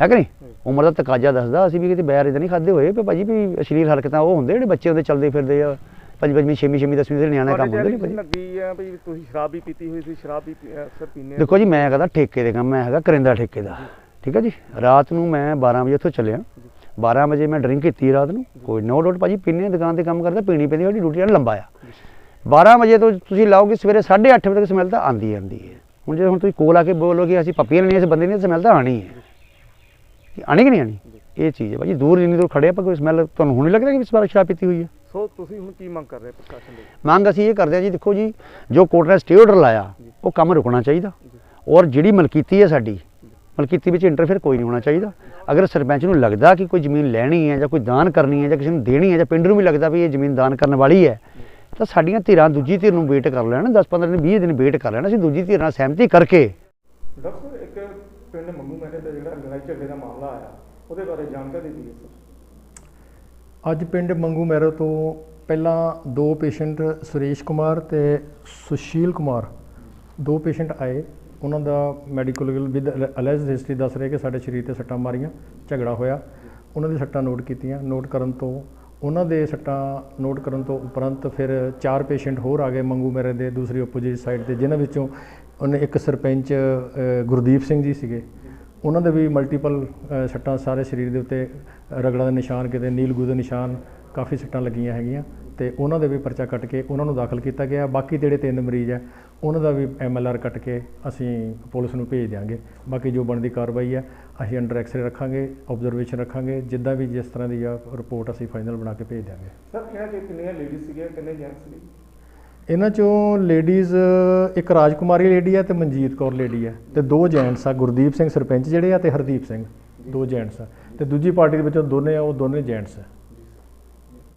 ਹੈ ਕਿ ਨਹੀਂ? ਉਮਰ ਦਾ ਤਕਾਜ਼ਾ ਦੱਸਦਾ ਅਸੀਂ ਵੀ ਕਿਤੇ ਬੈਰ ਇਦਾਂ ਨਹੀਂ ਖਾਦੇ ਹੋਏ ਵੀ ਭਾਜੀ ਵੀ ਅਸ਼ਲੀਲ ਹਰਕਤਾਂ ਉਹ ਹੁੰਦੇ ਜਿਹੜੇ ਬੱਚੇ ਉਹਦੇ ਚੱਲਦੇ ਫਿਰਦੇ ਆ ਪੰਜ ਪੰਜਵੀਂ ਛੇਵੀਂ ਛੇਵੀਂ ਦਸਵੀਂ ਦੇ ਨਿਆਣੇ ਕੰਮ ਹੁੰਦੇ ਨੇ ਭਾਜੀ। ਲੱਗੀ ਆ ਵੀ ਤੁਸੀਂ ਸ਼ਰਾਬ ਵੀ ਪੀਤੀ ਹੋਈ ਸੀ ਸ਼ਰਾਬ ਵੀ ਪੀ- ਅਕਸਰ ਪੀਂਦੇ ਆ ਦੇਖੋ ਜੀ ਮੈਂ ਕਹਿੰਦਾ ਠੇਕੇ ਦੇ ਕੰਮ ਮੈਂ ਹੈਗਾ ਕਰਿੰਦਾ ਠੇਕੇ ਦਾ। ਠੀਕ ਹੈ ਜੀ? ਰਾਤ ਨੂੰ ਮੈਂ 12 ਵਜੇ ਉੱਥੋਂ ਚੱਲਿਆ। 12 ਵਜੇ ਮੈਂ ਡਰਿੰਕ ਕੀਤੀ ਰਾਤ ਨੂੰ। ਕੋਈ ਨੋ ਡਾਊਟ ਭਾਜੀ ਪੀਨੇ ਦੁਕਾਨ ਤੇ ਕੰਮ ਕਰਦਾ ਪੀਣੀ ਪੈਂਦੀ ਸਾਡੀ ਡਿਊਟੀ ਲੰਬਾ ਆ। 12 ਵਜੇ ਤੋਂ ਤੁਸੀਂ ਲਾਓਗੇ ਸਵੇਰੇ 8:30 ਵਜੇ ਤੱਕ ਸਮੈਲ ਤਾਂ ਆਂਦੀ ਆਂਦੀ ਹੈ। ਹੁਣ ਜੇ ਹੁਣ ਤੁਸੀਂ ਕੋਲ ਆ ਕੇ ਬੋਲੋਗੇ ਅਸੀਂ ਪੱਪੀਆਂ ਲੈਣੀਆਂ ਇਸ ਬੰਦੇ ਨੇ ਸਮੈਲ ਤਾਂ ਆਣੀ ਹੈ। ਕਿ ਆਣੀ ਕਿ ਨਹੀਂ ਆਣੀ ਇਹ ਚੀਜ਼ ਹੈ ਭਾਜੀ ਦੂਰ ਜਿੰਨੀ ਦੂਰ ਖੜੇ ਆਪਾਂ ਕੋਈ ਸਮੈਲ ਤੁਹਾਨੂੰ ਹੁਣ ਨਹੀਂ ਲੱਗਦਾ ਕਿ ਇਸ ਵਾਰ ਸ਼ਰਾਬ ਪੀਤੀ ਹੋਈ ਹੈ। ਸੋ ਤੁਸੀਂ ਹੁਣ ਕੀ ਮੰਗ ਕਰ ਰਹੇ ਪ੍ਰਸ਼ਾਸਨ ਦੇ ਮੰਗ ਅਸੀਂ ਇਹ ਕਰਦੇ ਹਾਂ ਜੀ ਦੇਖੋ ਜੀ ਜੋ ਕੋਰਟ ਨੇ ਸਟੇ ਆਰਡਰ ਲਾਇਆ ਉਹ ਕੰਮ ਰੁਕਣਾ ਚਾਹੀਦਾ। ਔਰ ਜਿਹੜੀ ਮਲਕੀਤੀ ਹੈ ਸਾਡੀ ਮਲਕੀਤੀ ਵਿੱਚ ਇੰਟਰਫੇਅਰ ਕੋਈ ਨਹੀਂ ਹੋਣਾ ਚਾਹੀਦਾ। ਅਗਰ ਸਰਪੰਚ ਨੂੰ ਲੱਗਦਾ ਕਿ ਕੋਈ ਜ਼ਮੀਨ ਲੈਣੀ ਹੈ ਜਾਂ ਕੋਈ ਦਾਨ ਕਰਨੀ ਹੈ ਜਾਂ ਕਿਸੇ ਨੂੰ ਦੇਣੀ ਹੈ ਜਾਂ ਪਿੰਡ ਨੂੰ ਵੀ ਲੱਗਦਾ ਵੀ ਇਹ ਜ਼ਮੀਨ ਦਾਨ ਕਰਨ ਵਾਲੀ ਹੈ ਤਾਂ ਸਾਡੀਆਂ ਧਿਰਾਂ ਦੂਜੀ ਧਿਰ ਨੂੰ ਵੇਟ ਕਰ ਲੈਣ 10 15 ਦਿਨ 20 ਦਿਨ ਵੇਟ ਕਰ ਲੈਣ ਅਸੀਂ ਦੂਜੀ ਧਿਰ ਨਾਲ ਸਹਿਮਤੀ ਕਰਕੇ। ਡਾਕਟਰ ਇੱਕ ਪਿੰਡ ਮੰਗੂ ਮਹਿਰੇ ਦਾ ਜਿਹੜਾ ਲੜਾਈ ਝਗੜੇ ਦਾ ਮਾਮਲਾ ਆਇਆ ਉਹਦੇ ਬਾਰੇ ਜਾਣਕਾਰੀ ਦਿਓ ਸਰ। ਅੱਜ ਪਿੰਡ ਮੰਗੂ ਮੈਰੋ ਤੋਂ ਪਹਿਲਾਂ ਦੋ ਪੇਸ਼ੈਂਟ ਸੁਰੇਸ਼ ਕੁਮਾਰ ਤੇ ਸੁਸ਼ੀਲ ਕੁਮਾਰ ਦੋ ਪੇਸ਼ੈਂਟ ਆਏ। ਉਹਨਾਂ ਦਾ ਮੈਡੀਕਲ ਵਿਦ ਅਲੈਜ ਹਿਸਟਰੀ ਦੱਸ ਰਹੇ ਕਿ ਸਾਡੇ ਸਰੀਰ ਤੇ ਸੱਟਾਂ ਮਾਰੀਆਂ, ਝਗੜਾ ਹੋਇਆ। ਉਹਨਾਂ ਦੀ ਸੱਟਾਂ ਨੋਟ ਕੀਤੀਆਂ। ਨੋਟ ਕਰਨ ਤੋਂ, ਉਹਨਾਂ ਦੇ ਸੱਟਾਂ ਨੋਟ ਕਰਨ ਤੋਂ ਉਪਰੰਤ ਫਿਰ ਚਾਰ ਪੇਸ਼ੈਂਟ ਹੋਰ ਆ ਗਏ ਮੰਗੂ ਮੇਰੇ ਦੇ, ਦੂਸਰੀ ਆਪੋਜੀਟ ਸਾਈਡ ਤੇ, ਜਿਨ੍ਹਾਂ ਵਿੱਚੋਂ ਉਹਨੇ ਇੱਕ ਸਰਪੰਚ ਗੁਰਦੀਪ ਸਿੰਘ ਜੀ ਸੀਗੇ। ਉਹਨਾਂ ਦੇ ਵੀ ਮਲਟੀਪਲ ਸੱਟਾਂ ਸਾਰੇ ਸਰੀਰ ਦੇ ਉੱਤੇ, ਰਗੜਾਂ ਦੇ ਨਿਸ਼ਾਨ ਕਿਤੇ ਨੀਲਗੂ ਦੇ ਨਿਸ਼ਾਨ ਕਾਫੀ ਸੱਟਾਂ ਲੱਗੀਆਂ ਹੈਗੀਆਂ ਤੇ ਉਹਨਾਂ ਦੇ ਵੀ ਪਰਚਾ ਕੱਟ ਕੇ ਉਹਨਾਂ ਨੂੰ ਦਾਖਲ ਕੀਤਾ ਗਿਆ। ਬਾਕੀ ਜਿਹੜੇ ਤਿੰਨ ਮਰੀਜ਼ ਹੈ ਉਹਨਾਂ ਦਾ ਵੀ ਐਮਐਲਆਰ ਕੱਟ ਕੇ ਅਸੀਂ ਪੁਲਿਸ ਨੂੰ ਭੇਜ ਦਿਆਂਗੇ। ਬਾਕੀ ਜੋ ਬਣਦੀ ਕਾਰਵਾਈ ਹੈ ਅਸੀਂ ਅੰਡਰ ਐਕਸਰੇ ਰੱਖਾਂਗੇ ਆਬਜ਼ਰਵੇਸ਼ਨ ਰੱਖਾਂਗੇ ਜਿੱਦਾਂ ਵੀ ਜਿਸ ਤਰ੍ਹਾਂ ਦੀ ਆ ਰਿਪੋਰਟ ਅਸੀਂ ਫਾਈਨਲ ਬਣਾ ਕੇ ਭੇਜ ਦਿਆਂਗੇ। ਸਰ ਇਹਨਾਂ ਚ ਕਿੰਨੀਆਂ ਲੇਡੀਜ਼ ਸੀਗੀਆਂ ਕਿੰਨੇ ਜੈਂਟਸ ਸੀਗੇ ਇਹਨਾਂ ਚੋਂ ਲੇਡੀਜ਼ ਇੱਕ ਰਾਜਕੁਮਾਰੀ ਲੇਡੀ ਆ ਤੇ ਮਨਜੀਤ ਕੌਰ ਲੇਡੀ ਆ ਤੇ ਦੋ ਜੈਂਟਸ ਆ ਗੁਰਦੀਪ ਸਿੰਘ ਸਰਪੰਚ ਜਿਹੜੇ ਆ ਤੇ ਹਰਦੀਪ ਸਿੰਘ ਦੋ ਜੈਂਟਸ ਆ। ਤੇ ਦੂਜੀ ਪਾਰਟੀ ਦੇ ਵਿੱਚੋਂ ਦੋਨੇ ਆ ਉਹ ਦੋਨੇ ਜੈਂਟਸ ਆ।